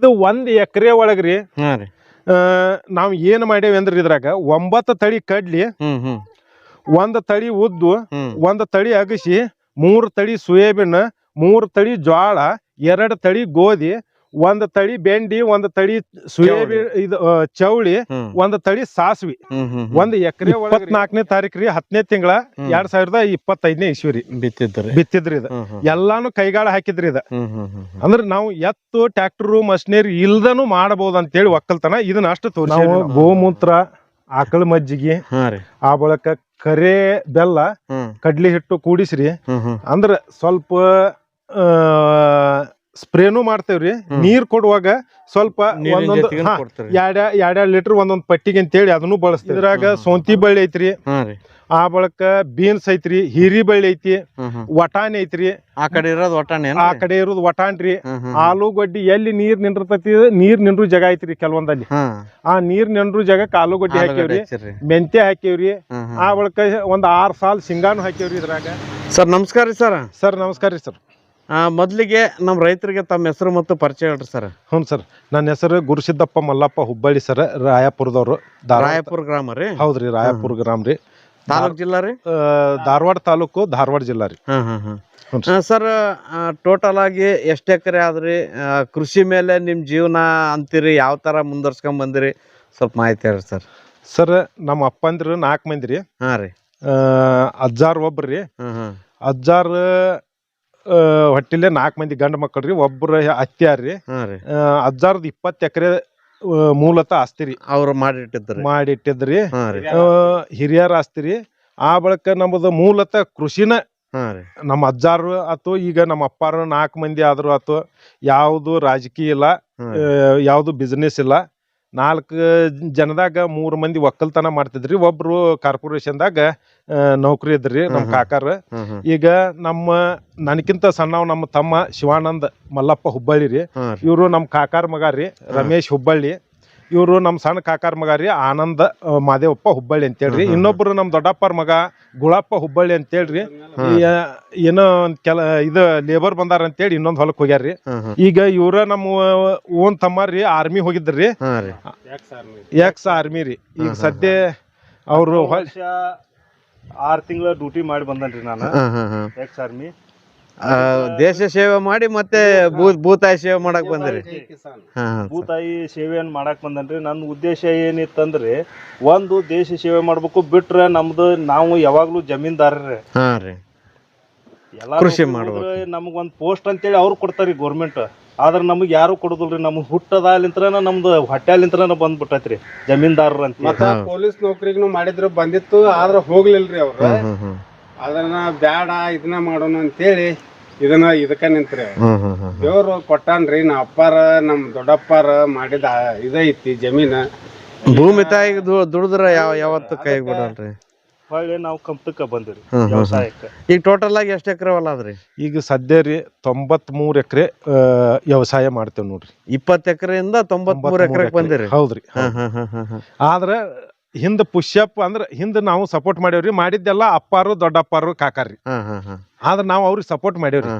ಇದು ಒಂದ್ ಎಕರೆ ಒಳಗ್ರಿ ಹಾ ರೀ. ಆ, ನಾವ್ ಏನ್ ಮಾಡೇವಿ ಅಂದ್ರ ಇದ್ರಾಗ ಒಂಬತ್ತು ತಳಿ ಕಡ್ಲಿ ಹ್ಮ್ ಹ್ಮ್. ಒಂದ್ ತಳಿ ಉದ್ದು ಹ್ಮ್. ಒಂದ್ ತಳಿ ಅಗಸಿ ಮೂರ್ ತಳಿ ಸೋಯಾಬೀನ್ ಮೂರ್ ತಳಿ ಜ್ವಾಳ ಎರಡ್ ತಳಿ ಗೋಧಿ ಒಂದ್ ತಳಿ ಬೆಂಡಿ ಒಂದ್ ತಳಿ ಸೋಯಾಬೀನ್ ಇದು ಚೌಳಿ ಒಂದ್ ತಳಿ ಸಾಸ್ವಿ. ಒಂದ್ ಎಕರೆ ಇಪ್ಪತ್ನಾಲ್ಕನೇ ತಾರೀಕ್ ರೀ ಹತ್ತನೇ ತಿಂಗಳ. ಎರಡ್ ಸಾವಿರದ ಇಪ್ಪತ್ತೈದನೇ ಇಸ್ವಿ ಬಿತ್ತಿದ್ರಿ. ಬಿತ್ತಿದ್ರಿ ಇದ. ಎಲ್ಲಾನು ಕೈಗಾಳ ಹಾಕಿದ್ರಿ ಇದ. ಅಂದ್ರ ನಾವು ಎತ್ತು ಟ್ರ್ಯಾಕ್ಟರ್ ಮಷಿನರಿ ಇಲ್ದನು ಮಾಡಬಹುದು ಅಂತೇಳಿ ಒಕ್ಕಲ್ತನ. ಇದನ್ನ ಅಷ್ಟು ತೋರಿಸಿ ಗೋಮೂತ್ರ ಆಕಳ ಮಜ್ಜಿಗೆ ಆ ಬಳಕ ಕರೆ ಬೆಲ್ಲ ಕಡ್ಲಿ ಹಿಟ್ಟು ಕೂಡಿಸ್ರಿ. ಅಂದ್ರ ಸ್ವಲ್ಪ ಸ್ಪ್ರೇನು ಮಾಡ್ತೇವ್ರಿ. ನೀರ್ ಕೊಡುವಾಗ ಸ್ವಲ್ಪ ಒಂದೊಂದು ಜೊತೆಗೆ ಹಾ, ಕೊಡ್ತೀರಿ ಎರಡ್ ಎರಡ್ ಲೀಟರ್ ಒಂದೊಂದ್ ಪಟ್ಟಿಗೆ ಅಂತೇಳಿ ಅದನ್ನು ಬಳಸ್ತೇವೆ ಇದ್ರಾಗ ಸೋಂತಿ ಬಳ್ಳಿ ಐತ್ರಿ. ಆ ಬಳಕ ಬೀನ್ಸ್ ಐತ್ರಿ ಹೀರಿ ಬಳ್ಳಿ ಐತಿ ವಟಾಣಿ ಐತ್ರಿ. ಆ ಕಡೆ ಇರೋದು ವಟಾಣಿ ಆ ಕಡೆ ಇರೋದು ವಟಾಣ್ರಿ. ರೀ ಆಲೂಗಡ್ಡಿ ಎಲ್ಲಿ ನೀರ್ ನಿಂದಿರ್ತೈತಿ ನೀರ್ ನಿಂದ್ರು ಜಾಗ ಐತ್ರಿ ಕೆಲವೊಂದಲ್ಲಿ. ಆ ನೀರ್ ನಿಂಡ್ರು ಜಾಗಕ್ಕೆ ಆಲೂಗಡ್ಡಿ ಹಾಕಿವ್ರಿ. ಮೆಂತ್ಯ ಹ್ಮ್. ಆ ಬಳಕ ಒಂದ್ ಆರ್ ಸಾಲ್ ಶೇಂಗಾನು ಹಾಕಿವ್ರಿ ಇದ್ರಾಗ. ಸರ್ ನಮಸ್ಕಾರ ರೀ ಸರ್. ಸರ್ ನಮಸ್ಕಾರ ರೀ ಸರ್. ಮೊದಲಿಗೆ ನಮ್ಮ ರೈತರಿಗೆ ತಮ್ಮ ಹೆಸರು ಮತ್ತು ಪರಿಚಯ ಹೇಳ್ರಿ ಸರ್. ಹ್ಞೂ ಸರ್ ನನ್ನ ಹೆಸರು ಗುರುಸಿದ್ದಪ್ಪ ಮಲ್ಲಪ್ಪ ಹುಬ್ಬಳ್ಳಿ ಸರ್ ರಾಯಪುರದವರು. ರಾಯಪುರ ಗ್ರಾಮ ರೀ? ಹೌದ್ರಿ ರಾಯಪುರ ಗ್ರಾಮ ರೀ. ತಾಲೂಕ್ ಜಿಲ್ಲಾ ರೀ? ಧಾರವಾಡ ತಾಲೂಕು ಧಾರವಾಡ ಜಿಲ್ಲಾ ರೀ. ಹಾಂ ಹಾಂ ಸರ್. ಟೋಟಲ್ ಆಗಿ ಎಷ್ಟು ಎಕರೆ ಆದ್ರಿ? ಕೃಷಿ ಮೇಲೆ ನಿಮ್ಮ ಜೀವನ ಅಂತೀರಿ? ಯಾವ ಥರ ಮುಂದುವರ್ಸ್ಕೊಂಡ್ ಬಂದಿರಿ? ಸ್ವಲ್ಪ ಮಾಹಿತಿ ಹೇಳ್ರಿ ಸರ್. ಸರ್ ನಮ್ಮ ಅಪ್ಪಂದ್ರು ನಾಲ್ಕು ಮಂದಿ ರೀ. ಹಾಂ ರೀ. ಅಜ್ಜಾರ್ ಒಬ್ರಿ ಅಜ್ಜಾರ್ ಹೊಟ್ಟಿಲೆ ನಾಲ್ಕು ಮಂದಿ ಗಂಡ ಮಕ್ಕಳು ರೀ ಒಬ್ರ ಅತ್ಯಾರ್ ರೀ. ಹಾಂ ರೀ. ಅಜ್ಜಾರ್ದು ಇಪ್ಪತ್ತು ಎಕರೆ ಮೂಲತ ಆಸ್ತಿ ರೀ. ಅವ್ರು ಮಾಡಿಟ್ಟಿದ್ರಿ ಮಾಡಿಟ್ಟಿದ್ರಿ ಹಾಂ ರೀ. ಆ, ಹಿರಿಯರ ಆಸ್ತಿ ರೀ. ಆ ಬಳಿಕ ನಮ್ಮದು ಮೂಲತ ಕೃಷಿನ ಹಾ ರೀ. ನಮ್ಮ ಅಜ್ಜಾರು ಆತು ಈಗ ನಮ್ಮ ಅಪ್ಪಾರು ನಾಲ್ಕು ಮಂದಿ ಆದ್ರು ಆತು. ಯಾವುದು ರಾಜಕೀಯ ಇಲ್ಲ. ಯಾವುದು ಬಿಸ್ನೆಸ್ ಇಲ್ಲ. ನಾಲ್ಕು ಜನದಾಗ ಮೂರು ಮಂದಿ ಒಕ್ಕಲ್ತನ ಮಾಡ್ತಿದ್ರಿ. ಒಬ್ರು ಕಾರ್ಪೊರೇಷನ್ದಾಗ ನೌಕರಿ ಇದ್ರಿ ನಮ್ಮ. ಕಾಕಾರ. ಈಗ ನಮ್ಮ ನನ್ಕಿಂತ ಸಣ್ಣವ್ ನಮ್ಮ ತಮ್ಮ ಶಿವಾನಂದ್ ಮಲ್ಲಪ್ಪ ಹುಬ್ಬಳ್ಳಿ ರೀ. ಇವರು ನಮ್ಮ ಕಾಕಾರ ಮಗ ರೀ ರಮೇಶ್ ಹುಬ್ಬಳ್ಳಿ. ಇವರು ನಮ್ಮ ಸಣ್ಣ ಕಾಕಾರ ಮಗ ರೀ ಆನಂದ ಮಾದೇವಪ್ಪ ಹುಬ್ಬಳ್ಳಿ ಅಂತೇಳ್ರಿ. ಇನ್ನೊಬ್ರು ನಮ್ಮ ದೊಡ್ಡಪ್ಪರ ಮಗ ಗುಳಪ್ಪ ಹುಬ್ಬಳ್ಳಿ ಅಂತೇಳ್ರಿ. ಏನೋ ಒಂದ್ ಕೆಲ ಇದು ಲೇಬರ್ ಬಂದಾರ ಅಂತೇಳಿ ಇನ್ನೊಂದ್ ಹೊಲಕ್ ಹೋಗ್ಯಾರ್ರಿ ಈಗ ಇವ್ರ ನಮ್ಮ ಓನ್ ತಮ್ಮರಿ ಆರ್ಮಿ ಹೋಗಿದ್ರಿ ಎಕ್ಸ್ ಆರ್ಮಿ ರೀ. ಈಗ ಸದ್ಯ ಅವರು ವರ್ಷ ಆರ್ ತಿಂಗಳ ಡ್ಯೂಟಿ ಮಾಡಿ ಬಂದನ್ರಿ ನಾನು. ಎಕ್ಸ್ ಆರ್ಮಿ ದೇಶ ಸೇವೆ ಮಾಡಿ ಮತ್ತೆ ಭೂ ಭೂತಾಯಿ ಸೇವೆ ಮಾಡಕ್ ಬಂದ್ರಿ. ಭೂತಾಯಿ ಸೇವೆಯನ್ನು ಮಾಡಕ್ ಬಂದನ್ರಿ. ನನ್ನ ಉದ್ದೇಶ ಏನಿತ್ತಂದ್ರೆ ಒಂದು ದೇಶ ಸೇವೆ ಮಾಡ್ಬೇಕು ಬಿಟ್ರೆ ನಮ್ದು ನಾವು ಯಾವಾಗ್ಲೂ ಜಮೀನ್ದಾರ್ರಿ. ಹಾ ರೀ. ಎಲ್ಲ ಕೃಷಿ ಮಾಡ್ಬೇಕು. ನಮಗ್ ಒಂದ್ ಪೋಸ್ಟ್ ಅಂತೇಳಿ ಅವ್ರು ಕೊಡ್ತಾರಿ ಗೌರ್ಮೆಂಟ್ ಆದ್ರೆ ನಮಗ್ ಯಾರು ಕೊಡುದಿಲ್ರಿ? ನಮ್ಗ್ ಹುಟ್ಟದಾಲಿಂತ್ರನ ನಮ್ದು ಹೊಟ್ಯಾಲಿಂತ್ರನ ಬಂದ್ಬಿಟ್ಟೈತ್ರಿ ಜಮೀನ್ದಾರರು ಅಂತ ಮತ್ತ ಪೊಲೀಸ್ ನೌಕರಿಗೂ ಮಾಡಿದ್ರು ಬಂದಿತ್ತು ಆದ್ರ ಹೋಗ್ಲಿಲ್ರಿ ಅವ್ರು. ಅದನ್ನ ಬ್ಯಾಡ ಇದನ್ನ ಮಾಡೋಣ ಅಂತೇಳಿ ಇದನ್ನ ಇದಕ್ಕ ನಿಂತ್ರಿ. ದೇವ್ರು ಕೊಟ್ಟಾನ ರೀ ಕೊಟ್ಟಾನ್ರಿ ನಮ್ಮ ಅಪ್ಪಾರ ನಮ್ಮ ದೊಡ್ಡಪ್ಪಾರ ಮಾಡಿದ ಇದೈತಿ ಜಮೀನ. ಭೂಮಿ ತಾಯಿ ದುಡಿದ್ರ ಯಾವ ಯಾವತ್ತು ಕೈ ಬಿಡಲ್ರಿ? ಹೊಳ್ಳಿ ನಾವು ಕಂಪಕ್ಕ ಬಂದಿರಿ ಹ್ಮ್ ಹ್ಮ್ ಹ್ಮ್. ವ್ಯವಸಾಯಕ್ಕೆ. ಈಗ ಟೋಟಲ್ ಆಗಿ ಎಷ್ಟು ಎಕರೆ ಹೊಲ ಅದ್ರಿ? ಈಗ ಸದ್ಯ ರೀ ತೊಂಬತ್ ಮೂರ್ ಎಕರೆ ವ್ಯವಸಾಯ ಮಾಡ್ತೇವ್ ನೋಡ್ರಿ. ಇಪ್ಪತ್ತು ಎಕರೆಯಿಂದ ತೊಂಬತ್ಮೂರು ಎಕರೆಗೆ ಬಂದಿರಿ? ಹೌದ್ರಿ ಹಾ ಹಾ ಹಾ ಹಾ ಹಾ ಆದ್ರ ಹಿಂದ ಪುಷ್ಯಪ್ ಅಂದ್ರ ಹಿಂದ ನಾವು ಸಪೋರ್ಟ್ ಮಾಡೇವ್ರಿ ಮಾಡಿದ್ದೆಲ್ಲ ಅಪ್ಪಾರು ದೊಡ್ಡಪ್ಪಾರು ಕಾಕಾರ್ರಿ. ಆದ್ರೆ ನಾವು ಅವ್ರಿಗೆ ಸಪೋರ್ಟ್ ಮಾಡೇವ್ರಿ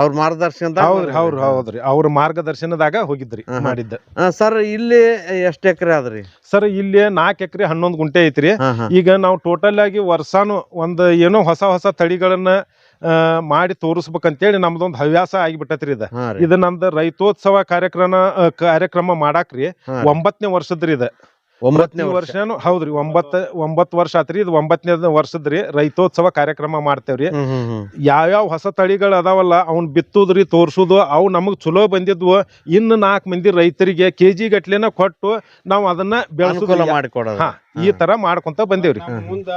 ಅವ್ರ ಮಾರ್ಗದರ್ಶನ ಹೌದ್ರಿ ಹೌದ್ರಿ ಹೌದ್ರಿ. ಅವ್ರ ಮಾರ್ಗದರ್ಶನದಾಗ ಹೋಗಿದ್ರಿ. ಮಾಡಿದ್ದ. ಸರ್ ಇಲ್ಲಿ ಎಷ್ಟು ಎಕರೆ ಆದ್ರಿ? ಸರ್ ಇಲ್ಲಿ ನಾಲ್ಕು ಎಕರೆ ಹನ್ನೊಂದು ಗುಂಟೆ ಐತ್ರಿ. ಈಗ ನಾವು ಟೋಟಲ್ ಆಗಿ ವರ್ಷಾನು ಒಂದು ಏನೋ ಹೊಸ ಹೊಸ ತಳಿಗಳನ್ನ ಮಾಡಿ ತೋರಿಸ್ಬೇಕಂತೇಳಿ ನಮ್ದೊಂದು ಹವ್ಯಾಸ ಆಗಿಬಿಟ್ಟತ್ರಿ ಇದ. ಇದು ನಮ್ದು ರೈತೋತ್ಸವ ಕಾರ್ಯಕ್ರಮ ಕಾರ್ಯಕ್ರಮ ಮಾಡಾಕ್ರಿ ಒಂಬತ್ತನೇ ವರ್ಷದ್ರಿ ಇದ. ಒಂಬತ್ತನೇ ವರ್ಷನು ಹೌದ್ರಿ ಒಂಬತ್ತ ಒಂಬತ್ತು ವರ್ಷ ಆತ್ರಿ ಇದು ಒಂಬತ್ತನೇ ವರ್ಷದ್ರಿ ರೈತೋತ್ಸವ ಕಾರ್ಯಕ್ರಮ ಮಾಡ್ತೇವ್ರಿ. ಹ್ಮ್ ಹ್ಮ್ ಹ್ಮ್. ಯಾವ್ಯಾವ ಹೊಸ ತಳಿಗಳು ಅದಾವಲ್ಲ ಅವ್ನ ಬಿತ್ತುದ್ರಿ ತೋರ್ಸುದು ಅವು ನಮಗ್ ಚಲೋ ಬಂದಿದ್ವು. ಇನ್ನು ನಾಲ್ಕು ಮಂದಿ ರೈತರಿಗೆ ಕೆಜಿ ಗಟ್ಲೆನ ಕೊಟ್ಟು ನಾವು ಅದನ್ನ ಅನುಕೂಲ ಬೆಳೆಸುದು ಮಾಡಿಕೊಡೋದು ಈ ತರ ಮಾಡ್ಕೊಂತ ಬಂದೇವ್ರಿ. ಮುಂದ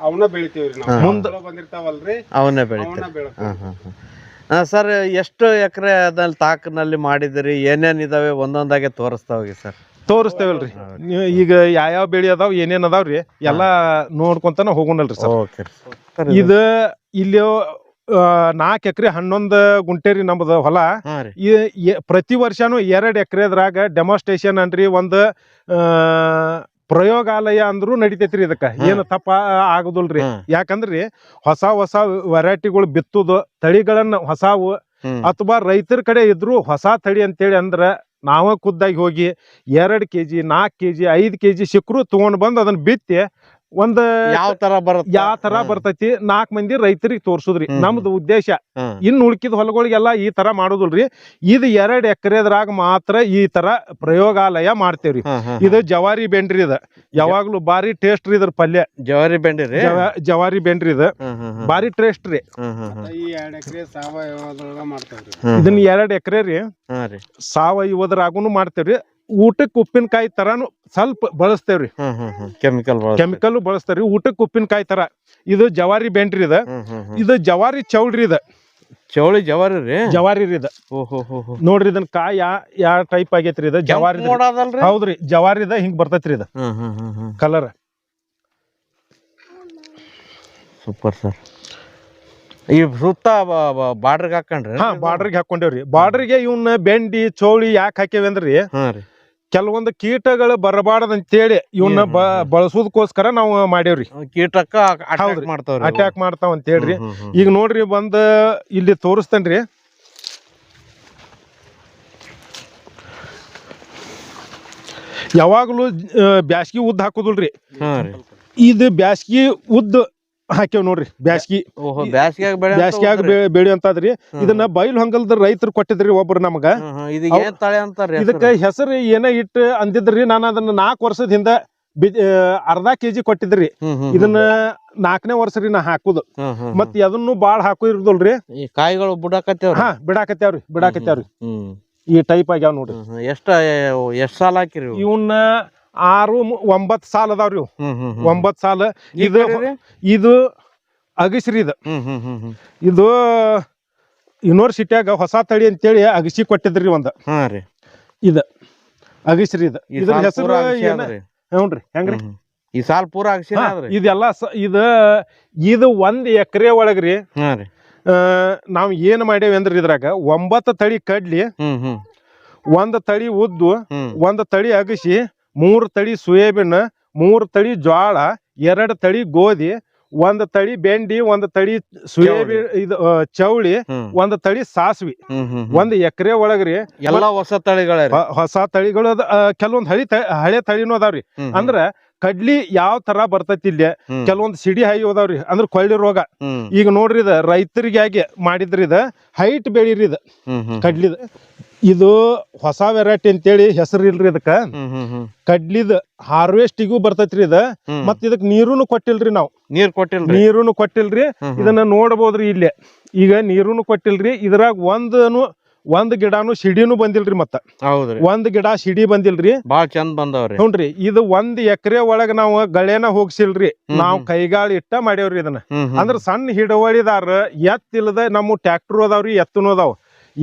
ಅವನ್ನ ಬೆಳಿತೀವ್ರಿ ಮುಂದ- ಬಂದಿರ್ತಾವಲ್ರಿ ಅವನ್ನೇ ಬೆಳ್ತೀವಿ. ಸರ್ ಎಷ್ಟು ಎಕರೆ ಅದ್ರಲ್ಲಿ ತಾಕ್ನಲ್ಲಿ ಮಾಡಿದಿರಿ? ಏನೇನಿದಾವೆ ಒಂದೊಂದಾಗೆ ತೋರಿಸ್ತಾ ಹೋಗಿ ಸರ್. ತೋರಿಸ್ತೇವಲ್ರಿ. ಈಗ ಈಗ ಯಾವ್ಯಾವ ಬೆಳಿ ಅದಾವ ಏನೇನ್ ಅದಾವ್ರಿ ಎಲ್ಲಾ ನೋಡ್ಕೊಂತಾನ ಹೋಗೋಣಲ್ರಿ ಸರ್. ಓಕೆ ಇದು ಇಲ್ಲಿ ನಾಲ್ಕು ಎಕರೆ ಹನ್ನೊಂದು ಗುಂಟೆ ರೀ ನಮ್ದು ಹೊಲ. ಈ- ಎ- ಪ್ರತಿ ವರ್ಷನು ಎರಡು ಎಕರೆದ್ರಾಗ ಡೆಮಾನ್ಸ್ಟ್ರೇಷನ್ ಅನ್ರಿ ಒಂದು ಆ, ಪ್ರಯೋಗಾಲಯ ಅಂದ್ರೂ ನಡಿತೈತ್ರಿ ಇದಕ್ಕ. ಏನು ತಪ್ಪ ಆಗುದಿಲ್ರಿ. ಯಾಕಂದ್ರಿ ಹೊಸ ಹೊಸ ವೆರೈಟಿಗಳು ಬಿತ್ತುದು ತಳಿಗಳನ್ನ ಹೊಸಾವು ಹ್ಮ್. ಅಥವಾ ರೈತರ ಕಡೆ ಇದ್ರು ಹೊಸ ತಳಿ ಅಂತೇಳಿ ಅಂದ್ರ ನಾವ ಖುದ್ದಾಗಿ ಹೋಗಿ ಎರಡ್ ಕೆಜಿ, ನಾಲ್ಕು ಕೆ ಜಿ ಐದು ಕೆ ಜಿ ಸಿಕ್ರು ತಗೊಂಡ್ ಬಂದ್ ಅದನ್ನ ಬಿತ್ತಿ ಒಂದ್ ಯಾವ ತರ ಬರುತ್ತೆ? ಯಾವ ತರ ಬರ್ತೈತಿ ನಾಲ್ಕ್ ಮಂದಿ ರೈತರಿಗೆ ತೋರ್ಸುದ್ರಿ. ನಮ್ದು ಉದ್ದೇಶ. ಇನ್ ಉಳ್ಕಿದ ಹೊಲಗಳಿಗೆಲ್ಲ ಈ ತರ ಮಾಡುದಿಲ್ರಿ. ಇದು ಎರಡ್ ಎಕರೆದ್ರಾಗ ಮಾತ್ರ ಈ ತರ ಪ್ರಯೋಗಾಲಯ ಮಾಡ್ತೇವ್ರಿ. ಇದು ಜವಾರಿ ಬೆಂಡ್ರಿ ಇದ. ಯಾವಾಗ್ಲೂ ಬಾರಿ ಟೇಸ್ಟ್ ರೀ ಇದ್ರ ಪಲ್ಯ. ಜವಾರಿ ಬೆಂಡ್ರಿ ಜವಾರಿ ಬೆಂಡ್ರಿ ಇದ. ಬಾರಿ ಟೇಸ್ಟ್ ರೀ. ಇದನ್ನ ಎರಡ್ ಎಕರೆ ರೀ. ಸಾವಯವದ್ರಾಗೂನು ಮಾಡ್ತೇವ್ರಿ. ಊಟಕ್ಕೆ ಉಪ್ಪಿನಕಾಯಿ ತರಾನು ಸ್ವಲ್ಪ ಬಳಸ್ತೇವ್ರಿ. Chemical chemical ಬಳಸ್ತೇವ್ರಿ. ಊಟಕ್ಕೆ ಉಪ್ಪಿನಕಾಯಿ ತರ. ಇದು ಜವಾರಿ ಬೆಂಡ್ರಿ ಇದ. ಇದು ಜವಾರಿ ಚೌಳ್ರಿ ಇದ. ಚೌಳಿ ಜವಾರಿ ರೀ? ಜವಾರಿ ರೀ ಇದ. ನೋಡ್ರಿ ಇದನ್ನ ಕಾಯಿ ಯಾ ಯಾವ ಟೈಪ್ ಆಗೈತ್ರಿ ಇದ. ಜವಾರಿ ಹೌದ್ರಿ ಜವಾರಿ ಹೌದ್ರಿ. ಜವಾರಿ ಹಿಂಗ್ ಬರ್ತೈತ್ರಿ ಇದ. ಕಲರ್ ಸೂಪರ್ ಸರ್ ಈ ಸುತ್ತ ಬಾರ್ಡ್ರಿಗೆ ಹಾಕೊಂಡ್ರಿ ಹಾ ಬಾರ್ಡರ್ಗೆ ಹಾಕೊಂಡೇವ್ರಿ. ಬಾರ್ಡರ್ಗೆ ಇವನ್ನ ಬೆಂಡಿ ಚೌಳಿ ಯಾಕೆ ಅಂದ್ರಿ ಹಾ ರೀ. ಕೆಲವೊಂದು ಕೀಟಗಳು ಬರಬಾರ್ದಂತೇಳಿ ಇವನ್ನ. ಬಳಸೋದಕ್ಕೋಸ್ಕರ ನಾವು ಮಾಡೇವ್ರಿ ಕೀಟಕ್ಕ ಅಟ್ಯಾಕ್ ಹೌದ್ರಿ. ಮಾಡ್ತಾವ್ರಿ ಅಟ್ಯಾಕ್ ಮಾಡ್ತಾವ ಅಂತ ಹೇಳ್ರಿ. ಈಗ ನೋಡ್ರಿ ಬಂದ ಇಲ್ಲಿ ತೋರಿಸ್ತೇನ್ರಿ ಯಾವಾಗ್ಲೂ ಬ್ಯಾಸ್ಗಿ ಉದ್ದ ಹಾಕುದಿಲ್ರಿ ಇದು ಬ್ಯಾಸ್ಗಿ ಉದ್ದ ಹಾಕ್ಯವ್ ನೋಡ್ರಿ ಬ್ಯಾಸ್ಗಿ ಓಹೋ ಬ್ಯಾಸ್ಗ್ಯಾಗ ಬೆಳೆ ಬ್ಯಾಸ್ಗ್ಯಾಗ ಬೆಳೆಯುವಂತದ್ರಿ ಇದನ್ನ ಬೈಲ್ ಹೊಂಗಲ್ದ ರೈತರು ಕೊಟ್ಟಿದ್ರಿ ಒಬ್ರು ನಮಗ. ಇದಕ್ಕ ಹೆಸರು ಏನ ಇಟ್ಟು ಅಂದಿದ್ರಿ ನಾನು ಅದನ್ನ ನಾಲ್ಕು ವರ್ಷದ ಹಿಂದ ಅರ್ಧ ಕೆಜಿ ಕೊಟ್ಟಿದ್ರಿ. ಇದನ್ನ ನಾಲ್ಕನೇ ವರ್ಷ ರೀ ನಾ ಹಾಕುದು. ಮತ್ ಅದನ್ನು ಬಾಳ್ ಹಾಕು ಇರುದಲ್ರಿ ಕಾಯಿಗಳು ಬಿಡಾಕತ್ತೇವ್ ಹಾ ಬಿಡಾಕತ್ಯಾವ್ರಿ ಬಿಡಾಕತ್ಯಾವ್ರಿ ಈ ಟೈಪ್ ಆಗ್ಯಾವ ನೋಡ್ರಿ. ಎಷ್ಟ ಎಷ್ಟ್ ಸಾಲ ಹಾಕಿರಿ ಇವು? ಇವನ್ನ ಆರು ಒಂಬತ್ತು ಒಂಬತ್ ಸಾಲ ಅದಾವ್ರಿ ಇವು. ಹ್ಮ್ ಹ್ಮ್ ಹ್ಮ್. ಒಂಬತ್ ಸಾಲ. ಇದು ಇದು ಅಗಸ್ರಿ ಇದು. ಇದು ಯೂನಿವರ್ಸಿಟಿಯಾಗ ಹೊಸ ತಳಿ ಅಂತೇಳಿ ಅಗಸಿ ಕೊಟ್ಟಿದ್ರಿ ಒಂದ್. ಇದ. ಅಗಸ್ರಿ ಇದು. ಇದ್ರ ಹೆಸರು. ಹ್ಞೂನ್ರಿ ಹೆಂಗ್ರಿ. ಈ ಸಾಲ ಪೂರ ಅಗಸಿ ಇದೆಲ್ಲ ಇದ ಇದು ಒಂದ್ ಎಕರೆ ಒಳಗ್ರಿ ನಾವ್ ಏನ್ ಮಾಡೇವಿ ಅಂದ್ರ ಇದ್ರಾಗ ಒಂಬತ್ತು ತಳಿ ಕಡ್ಲಿ ಒಂದ್ ತಳಿ ಉದ್ದು ಒಂದ್ ತಳಿ ಅಗಸಿ ಮೂರ್ ತಳಿ ಸೋಯಾಬೀನ್ ಮೂರ್ ತಳಿ ಜ್ವಾಳ ಎರಡ್ ತಳಿ ಗೋಧಿ ಒಂದ್ ತಳಿ ಬೆಂಡಿ ಒಂದ್ ತಳಿ ಸೋಯಾಬೀನ್ ಇದು ಚೌಳಿ ಒಂದು ತಳಿ ಸಾಸ್ವಿ. ಒಂದ್ ಎಕರೆ ಒಳಗ್ರಿ. ಎಲ್ಲಾ ಹೊಸ ತಳಿಗಳ ಹೊಸ ತಳಿಗಳು ಕೆಲವೊಂದು ಹಳಿ ಹಳೆ ತಳಿನೂ ಅದಾವ್ರಿ. ಅಂದ್ರ ಕಡ್ಲಿ ಯಾವ ತರ ಬರ್ತೈತಿ ಇಲ್ಲಿ. ಕೆಲವೊಂದ್ ಸಿಡಿ ಹೈ ಅದಾವ್ರಿ ಅಂದ್ರ ಕೊಳ್ಳಿ ರೋಗ. ಈಗ ನೋಡ್ರಿ ಇದ ರೈತರಿಗಾಗಿ ಮಾಡಿದ್ರಿ ಇದ ಹೈಟ್ ಬೆಳಿರಿ ಇದ ಕಡ್ಲಿದ. ಇದು ಹೊಸ ವೆರೈಟಿ ಅಂತೇಳಿ ಹೆಸರು ಇಲ್ರಿ ಇದಕ್ಕ. ಕಡ್ಲಿದ್ ಹಾರ್ವೆಸ್ಟಿಗೂ ಬರ್ತೈತ್ರಿ ಇದ. ಮತ್ ಇದಕ್ ನೀರುನು ಕೊಟ್ಟಿಲ್ರಿ ನಾವು. ನೀರ್ ಕೊಟ್ಟಿಲ್ರಿ? ನೀರುನು ಕೊಟ್ಟಿಲ್ರಿ. ಇದನ್ನ ನೋಡಬಹುದ್ರಿ ಇಲ್ಲೇ. ಈಗ ನೀರುನು ಕೊಟ್ಟಿಲ್ರಿ. ಇದ್ರಾಗ ಒಂದನು ಒಂದ್ ಗಿಡಾನು ಸಿಡಿನು ಬಂದಿಲ್ರಿ ಮತ್ತ. ಹೌದ್ರಿ. ಒಂದ್ ಗಿಡ ಸಿಡಿ ಬಂದಿಲ್ರಿ. ಬಾಳ ಚಂದ ಬಂದವ್ರಿ. ಹ್ಞೂನ್ರಿ ಇದು ಒಂದ್ ಎಕರೆ ಒಳಗ ನಾವು ಗಳೆನ ಹೋಗ್ಸಿಲ್ರಿ. ನಾವ್. ಕೈಗಾಳ ಇಟ್ಟ ಮಾಡೇವ್ರಿ ಇದನ್ನ. ಅಂದ್ರ ಸಣ್ಣ ಹಿಡುವಳಿದಾರ ಎತ್ತಿಲ್ದ ನಮ್ಮ ಟ್ಯಾಕ್ಟರ್ ಅದಾವ್ರಿ ಎತ್ತನೂ ಅದಾವ.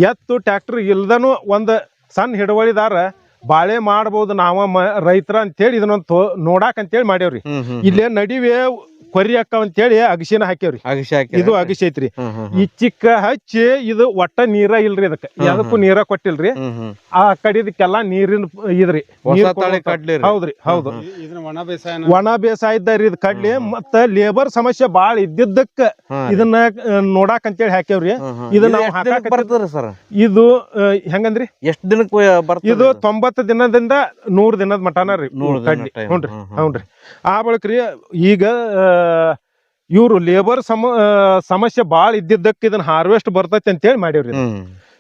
ಎತ್ತು ಟ್ಯಾಕ್ಟ್ರ್ ಇಲ್ದನು ಒಂದು ಸಣ್ಣ ಹಿಡುವಳಿದಾರ ಬಾಳೆ ಮಾಡ್ಬೋದು ನಾವ ಮ ರೈತರ ಅಂತೇಳಿ ಇದನ್ನೊಂದು ತೋ ನೋಡಾಕ್ ಅಂತೇಳಿ ಮಾಡ್ಯಾವ್ರಿ. ಇಲ್ಲೇ ನಡಿವೆ ಕೊರಿ ಅಕ್ಕ ಅಂತೇಳಿ ಅಗಸಿನ ಹಾಕ್ಯಾವ್ರಿ. ಅಗಸಿ ಹಾಕಿ ಇದು ಅಗಸಿ ಐತ್ರಿ. ಈ ಚಿಕ್ಕ ಹಚ್ಚಿ ಇದು ಒಟ್ಟ ನೀರ ಇಲ್ರಿ ಇದಕ್ಕ ಹ್ಮ್ ಯಾವ್ದಕ್ಕೂ ನೀರ ಕೊಟ್ಟಿಲ್ರಿ. ಆ ಕಡಿದಕ್ಕೆಲ್ಲ ನೀರಿನ ಇದ್ರಿ. ಹೌದ್ರಿ ಹೌದು. ಇದನ್ನ ಒಣ ಬೇಸಾಯ ಒಣ ಬೇಸಾಯ ಇದ್ದಾರಿ ಇದ್ ಕಡ್ಲಿ. ಮತ್ತ ಲೇಬರ್ ಸಮಸ್ಯೆ ಬಾಳ ಇದ್ದಿದ್ದಕ್ಕ ಇದನ್ನ ನೋಡಾಕ ಅಂತೇಳಿ ಹಾಕ್ಯಾವ್ರಿ. ಇದನ್ನ ಬರ್ತದ್ರಿ ಸರ್? ಇದು ಹೆಂಗಂದ್ರಿ? ಎಷ್ಟ್ ದಿನಕ್ಕೆ ಇದು ತೊಂಬತ್ತು ದಿನದಿಂದ ನೂರ್ ದಿನದ ಮಟಾನ ರೀ. ಕಡ್ಲಿ. ಹ್ಞೂ ಹ್ಞೂನ್ರಿ. ಹ್ಞೂನ್ರಿ. ಆ ಬಳಿಕ ರೀ ಈಗ ಇವರು ಲೇಬರ್ ಸಮ ಸಮಸ್ಯೆ ಬಾಳ ಇದ್ದಿದ್ದಕ್ಕ ಇದನ್ನ ಹಾರ್ವೆಸ್ಟ್ ಬರ್ತೈತಿ ಅಂತೇಳಿ ಮಾಡ್ಯಾವ್ರಿ ಇದು.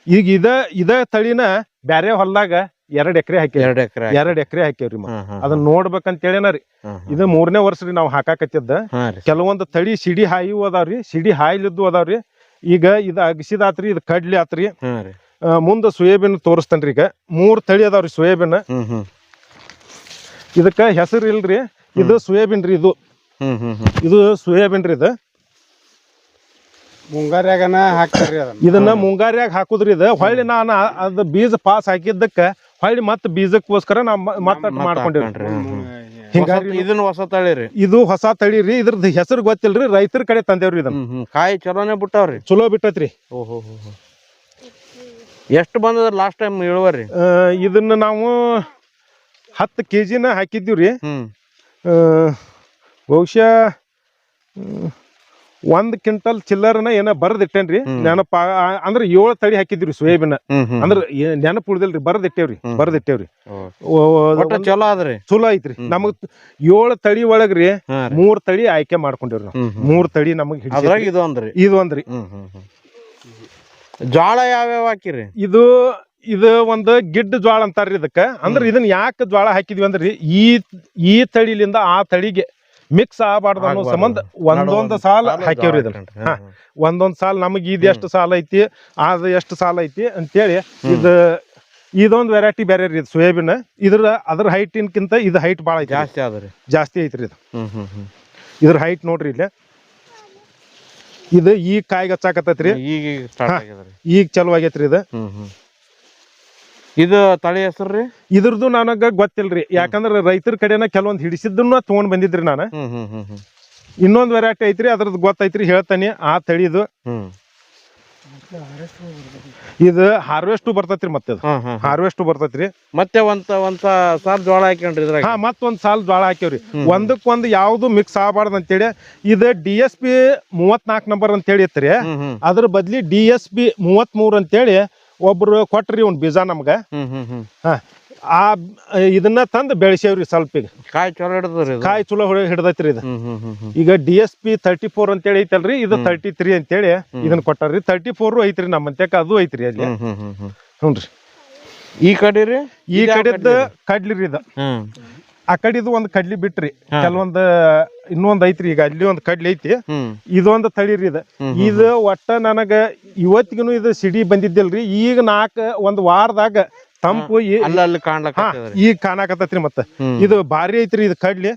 ಈಗ ಇದ ಇದ ತಳಿನ ಬ್ಯಾರೆ ಹೊಲ್ದಾಗ ಎರಡ್ ಎಕರೆ ಹಾಕಿ ಎರಡ್ ಎಕರೆ ಎರಡ್ ಎಕರೆ ಹಾಕ್ಯಾವ್ರಿ ಅದನ್ನ ನೋಡ್ಬೇಕಂತೇಳಿನಾರಿ. ಇದು ಮೂರನೇ ವರ್ಷ ರೀ ನಾವು ಹಾಕಾಕತ್ತಿದ್ದ. ಕೆಲವೊಂದ್ ತಳಿ ಸಿಡಿ ಹಾಯಿವು ಅದಾವ್ರಿ ಸಿಡಿ ಹಾಯ್ಲಿದ್ದು ಅದಾವ್ರಿ ಈಗ ಇದು ಅಗಸಿದಾತ್ರಿ ಇದು ಕಡ್ಲಿ ಆತ್ರಿ ಮುಂದ ಸೋಯಾಬೀನ್ ತೋರಿಸ್ತೇನ್ರಿ ಈಗ. ಮೂರ್ ತಳಿ ಅದಾವ್ರಿ ಸೋಯಾಬೀನ್. ಇದಕ್ಕ ಹೆಸರು ಇಲ್ರಿ ಇದು ಸೋಯಾಬೀನ್ ರೀ ಇದು. ಇದು ಸೋಯಾಬೀನ್ ರೀ ಇದು. ಮುಂಗಾರ್ಯಾಗನ ಹಾಕ್ತಾರ್ರಿ ಅದನ್ನ. ಇದನ್ನ ಮುಂಗಾರ್ಯಾಗ ಹಾಕುದ್ರಿ ಇದು. ಹೊಳ್ಳಿ ನಾನು ಅದು ಬೀಜ ಪಾಸ್ ಹಾಕಿದ್ದಕ್ಕ ಹೊಳ್ಳಿ ಮತ್ತ ಬೀಜಕ್ಕೋಸ್ಕರ ನಾ ಮತ್ತ ಹ್ಮ್. ಹಿಂಗಾಗಿ ಇದನ್ನ ಹೊಸ ತಳಿ ರೀ. ಇದು ಹೊಸ ತಳಿ ರೀ. ಇದ್ರದ್ದು ಹೆಸರು ಗೊತ್ತಿಲ್ರಿ. ರೈತರ ಕಡೆ ತಂದೇವ್ರಿ ಇದನ್ನ. ಕಾಯಿ ಚಲೋನೆ ಬಿಟ್ಟಾವ್ರಿ. ಚಲೋ ಬಿಟ್ಟೈತ್ರಿ. ಓಹೋ ಎಷ್ಟು ಬಂದದ ಲಾಸ್ಟ್ ಟೈಮ್ ಇಳುವರಿ? ಇದನ್ನ ನಾವು ಹತ್ತು ಕೆಜಿನ ಹಾಕಿದ್ದೀವ್ರಿ. ಹಾಕಿದ್ದೀವಿ ರೀ ಹ್ಮ್. ಬಹುಶಃ ಒಂದ್ ಕ್ವಿಂಟಲ್ ಚಿಲ್ಲರ್ನ ಏನ ಬರ್ದಿಟ್ಟೇನ್ರಿ. ನೆನಪ ಅಂದ್ರ ಏಳು ತಳಿ ಹಾಕಿದ್ರಿ ಸೋಯಾಬಿನ್. ಅಂದ್ರ ನೆನಪು ಉಳ್ದಿಲ್ರಿ ಬರ್ದಿಟ್ಟೇವ್ರಿ. ಬರ್ದಿಟ್ಟೇವ್ರಿ. ಚಲೋ ಆದ್ರಿ. ಚಲೋ ಐತ್ರಿ. ನಮಗ್ ಏಳು ತಳಿ ಒಳಗ್ರಿ ಮೂರ್ ತಳಿ ಆಯ್ಕೆ ಮಾಡ್ಕೊಂಡಿವ್ರಿ ನಾವು. ಮೂರ್ ತಳಿ ನಮಗ್ ಇದು ಅಂದ್ರಿ ಇದು ಹ್ಮ್ ಜ್ವಾಳ ಯಾವ್ಯಾವ ಹಾಕಿರಿ? ಇದು ಇದು ಒಂದು ಗಿಡ್ಡ ಜ್ವಾಳ ಅಂತಾರ್ರಿ ಇದಕ್ಕ. ಅಂದ್ರ ಇದನ್ನ ಯಾಕೆ ಜ್ವಾಳ ಹಾಕಿದ್ವಿ ಅಂದ್ರಿ? ಈ ಈ ತಳಿಲಿಂದ ಆ ತಳಿಗೆ ಮಿಕ್ಸ್ ಆಗಬಾರ್ದು ಅನ್ನೋ ಸಂಬಂಧ ಒಂದೊಂದು ಸಾಲ ಹಾಕ್ಯವ್ರಿ ಇದನ್ನ. ಒಂದೊಂದ್ ಸಾಲ ನಮಗ್ ಇದು ಎಷ್ಟು ಸಾಲ ಐತಿ ಅದು ಎಷ್ಟು ಸಾಲ ಐತಿ ಅಂತೇಳಿ ಇದು ಇದೊಂದು ವೆರೈಟಿ ಬೇರೆ ರೀ ಇದು ಸೋಯಾಬಿನ್. ಇದ್ರ ಅದ್ರ ಹೈಟಿನ್ಕಿಂತ ಇದು ಹೈಟ್ ಭಾಳ ಐತಿ ಜಾಸ್ತಿ ಆದ್ರಿ. ಜಾಸ್ತಿ ಐತ್ರಿ ಇದು. ಇದ್ರ ಹೈಟ್ ನೋಡ್ರಿ ಇಲ್ಲಿ. ಇದು ಈಗ ಕಾಯಿಗೆ ಹಚ್ಚಾಕತ್ತೈತ್ರಿ. ಈಗ ಚಲೋ ಆಗೈತ್ರಿ ಇದು. ಇದು ತಳಿ ಹೆಸರು ರೀ? ಇದ್ರದ್ದು ನನಗ ಗೊತ್ತಿಲ್ರಿ. ಯಾಕಂದ್ರೆ ರೈತರ ಕಡೆನ ಕೆಲವೊಂದು ಹಿಡಿಸಿದ್ದನ್ನ ತಗೊಂಡ್ ಬಂದಿದ್ರಿ ನಾನು. ಇನ್ನೊಂದ್ ವೆರೈಟಿ ಐತ್ರಿ ಅದ್ರದ್ದು ಗೊತ್ತೈತ್ರಿ ಹೇಳ್ತಾನೆ ಆ ತಳಿದು. ಇದು ಇದು ಹಾರ್ವೆಸ್ಟ್ ಬರ್ತೈತ್ರಿ ಮತ್ತೆ ಹಾರ್ವೆಸ್ಟ್ ಬರ್ತೈತ್ರಿ. ಮತ್ತೆ ಒಂದ್ ಒಂದ್ ಸಾರ್ ಜೋಳ ಹಾಕೊಂಡ್ರಿ ಇದ್ರಾಗ? ಹಾ ಮತ್ತೊಂದ್ ಸಾಲ್ ಜ್ವಾಳ ಹಾಕ್ಯವ್ರಿ. ಒಂದಕ್ ಒಂದ್ ಯಾವ್ದು ಮಿಕ್ಸ್ ಆಗಬಾರ್ದು ಅಂತೇಳಿ ಇದು ಡಿ ಎಸ್ ಪಿ ಮೂವತ್ನಾಲ್ಕು ನಂಬರ್ ಅಂತೇಳಿ ಇತ್ರಿ. ಹ್ಮ್ ಅದ್ರ ಬದ್ಲಿ ಡಿ ಎಸ್ ಪಿ ಮೂವತ್ ಮೂರ್ ಅಂತೇಳಿ ಒಬ್ರು ಕೊಟ್ರಿ ಒಂದ್ ಬೀಜ ನಮ್ಗೆ. ಹ್ಮ್ ಹ್ಮ್ ಹ್ಮ್. ಹಾ ಆ ಇದನ್ನ ತಂದು ಬೆಳೆಸೇವ್ರಿ ಸ್ವಲ್ಪ ಈಗ ಕಾಯಿ ಚಲೋ ಹಿಡಿದ್ರಿ ಕಾಯಿ ಚಲೋ ಹೊಡೆ- ಹಿಡ್ದೈತ್ರಿ ಇದು. Hmm hmm hmm hmm. ಈಗ D S P thirty four ಅಂತೇಳಿ ಐತಲ್ರಿ ಇದು. ತರ್ಟಿ ತ್ರೀ ಅಂತೇಳಿ. ಇದನ್ನ ಕೊಟ್ಟಾರ್ರಿ. ತರ್ಟಿ ಫೋರು ಐತ್ರಿ ನಮ್ಮ ಅದು ಐತ್ರಿ ಅಲ್ಲಿ. ಹ್ಮ್ ಹ್ಮ್ ಹ್ಮ್ ಹ್ಮ್. ಹ್ಞೂನ್ರಿ. ಈ ಕಡೆ ರೀ ಈ ಕಡೆದ ಕಡ್ಲಿ ಕಡ್ಲಿ ರೀ ಇದು. ಹ್ಮ್. ಆ ಕಡಿದು ಒಂದ್ ಕಡ್ಲಿ ಬಿಟ್ರಿ. ಕೆಲವೊಂದ ಇನ್ನೊಂದ್ ಐತ್ರಿ ಈಗ ಅಲ್ಲಿ ಒಂದ್ ಕಡ್ಲಿ ಐತಿ. ಇದೊಂದ್ ತಳಿ ರೀ ಇದು ಇದು ಒಟ್ಟ ನನಗ ಇವತ್ತಿಗೂ ಇದು ಸಿಡಿ ಬಂದಿದ್ದಿಲ್ರಿ. ಈಗ ನಾಕ್ ಒಂದ್ ವಾರದಾಗ ತಂಪು ಈಗ ಕಾಣಕತ್ತೈತ್ರಿ ಮತ್ತ. ಇದು ಭಾರಿ ಐತ್ರಿ ಇದು ಕಡ್ಲಿ.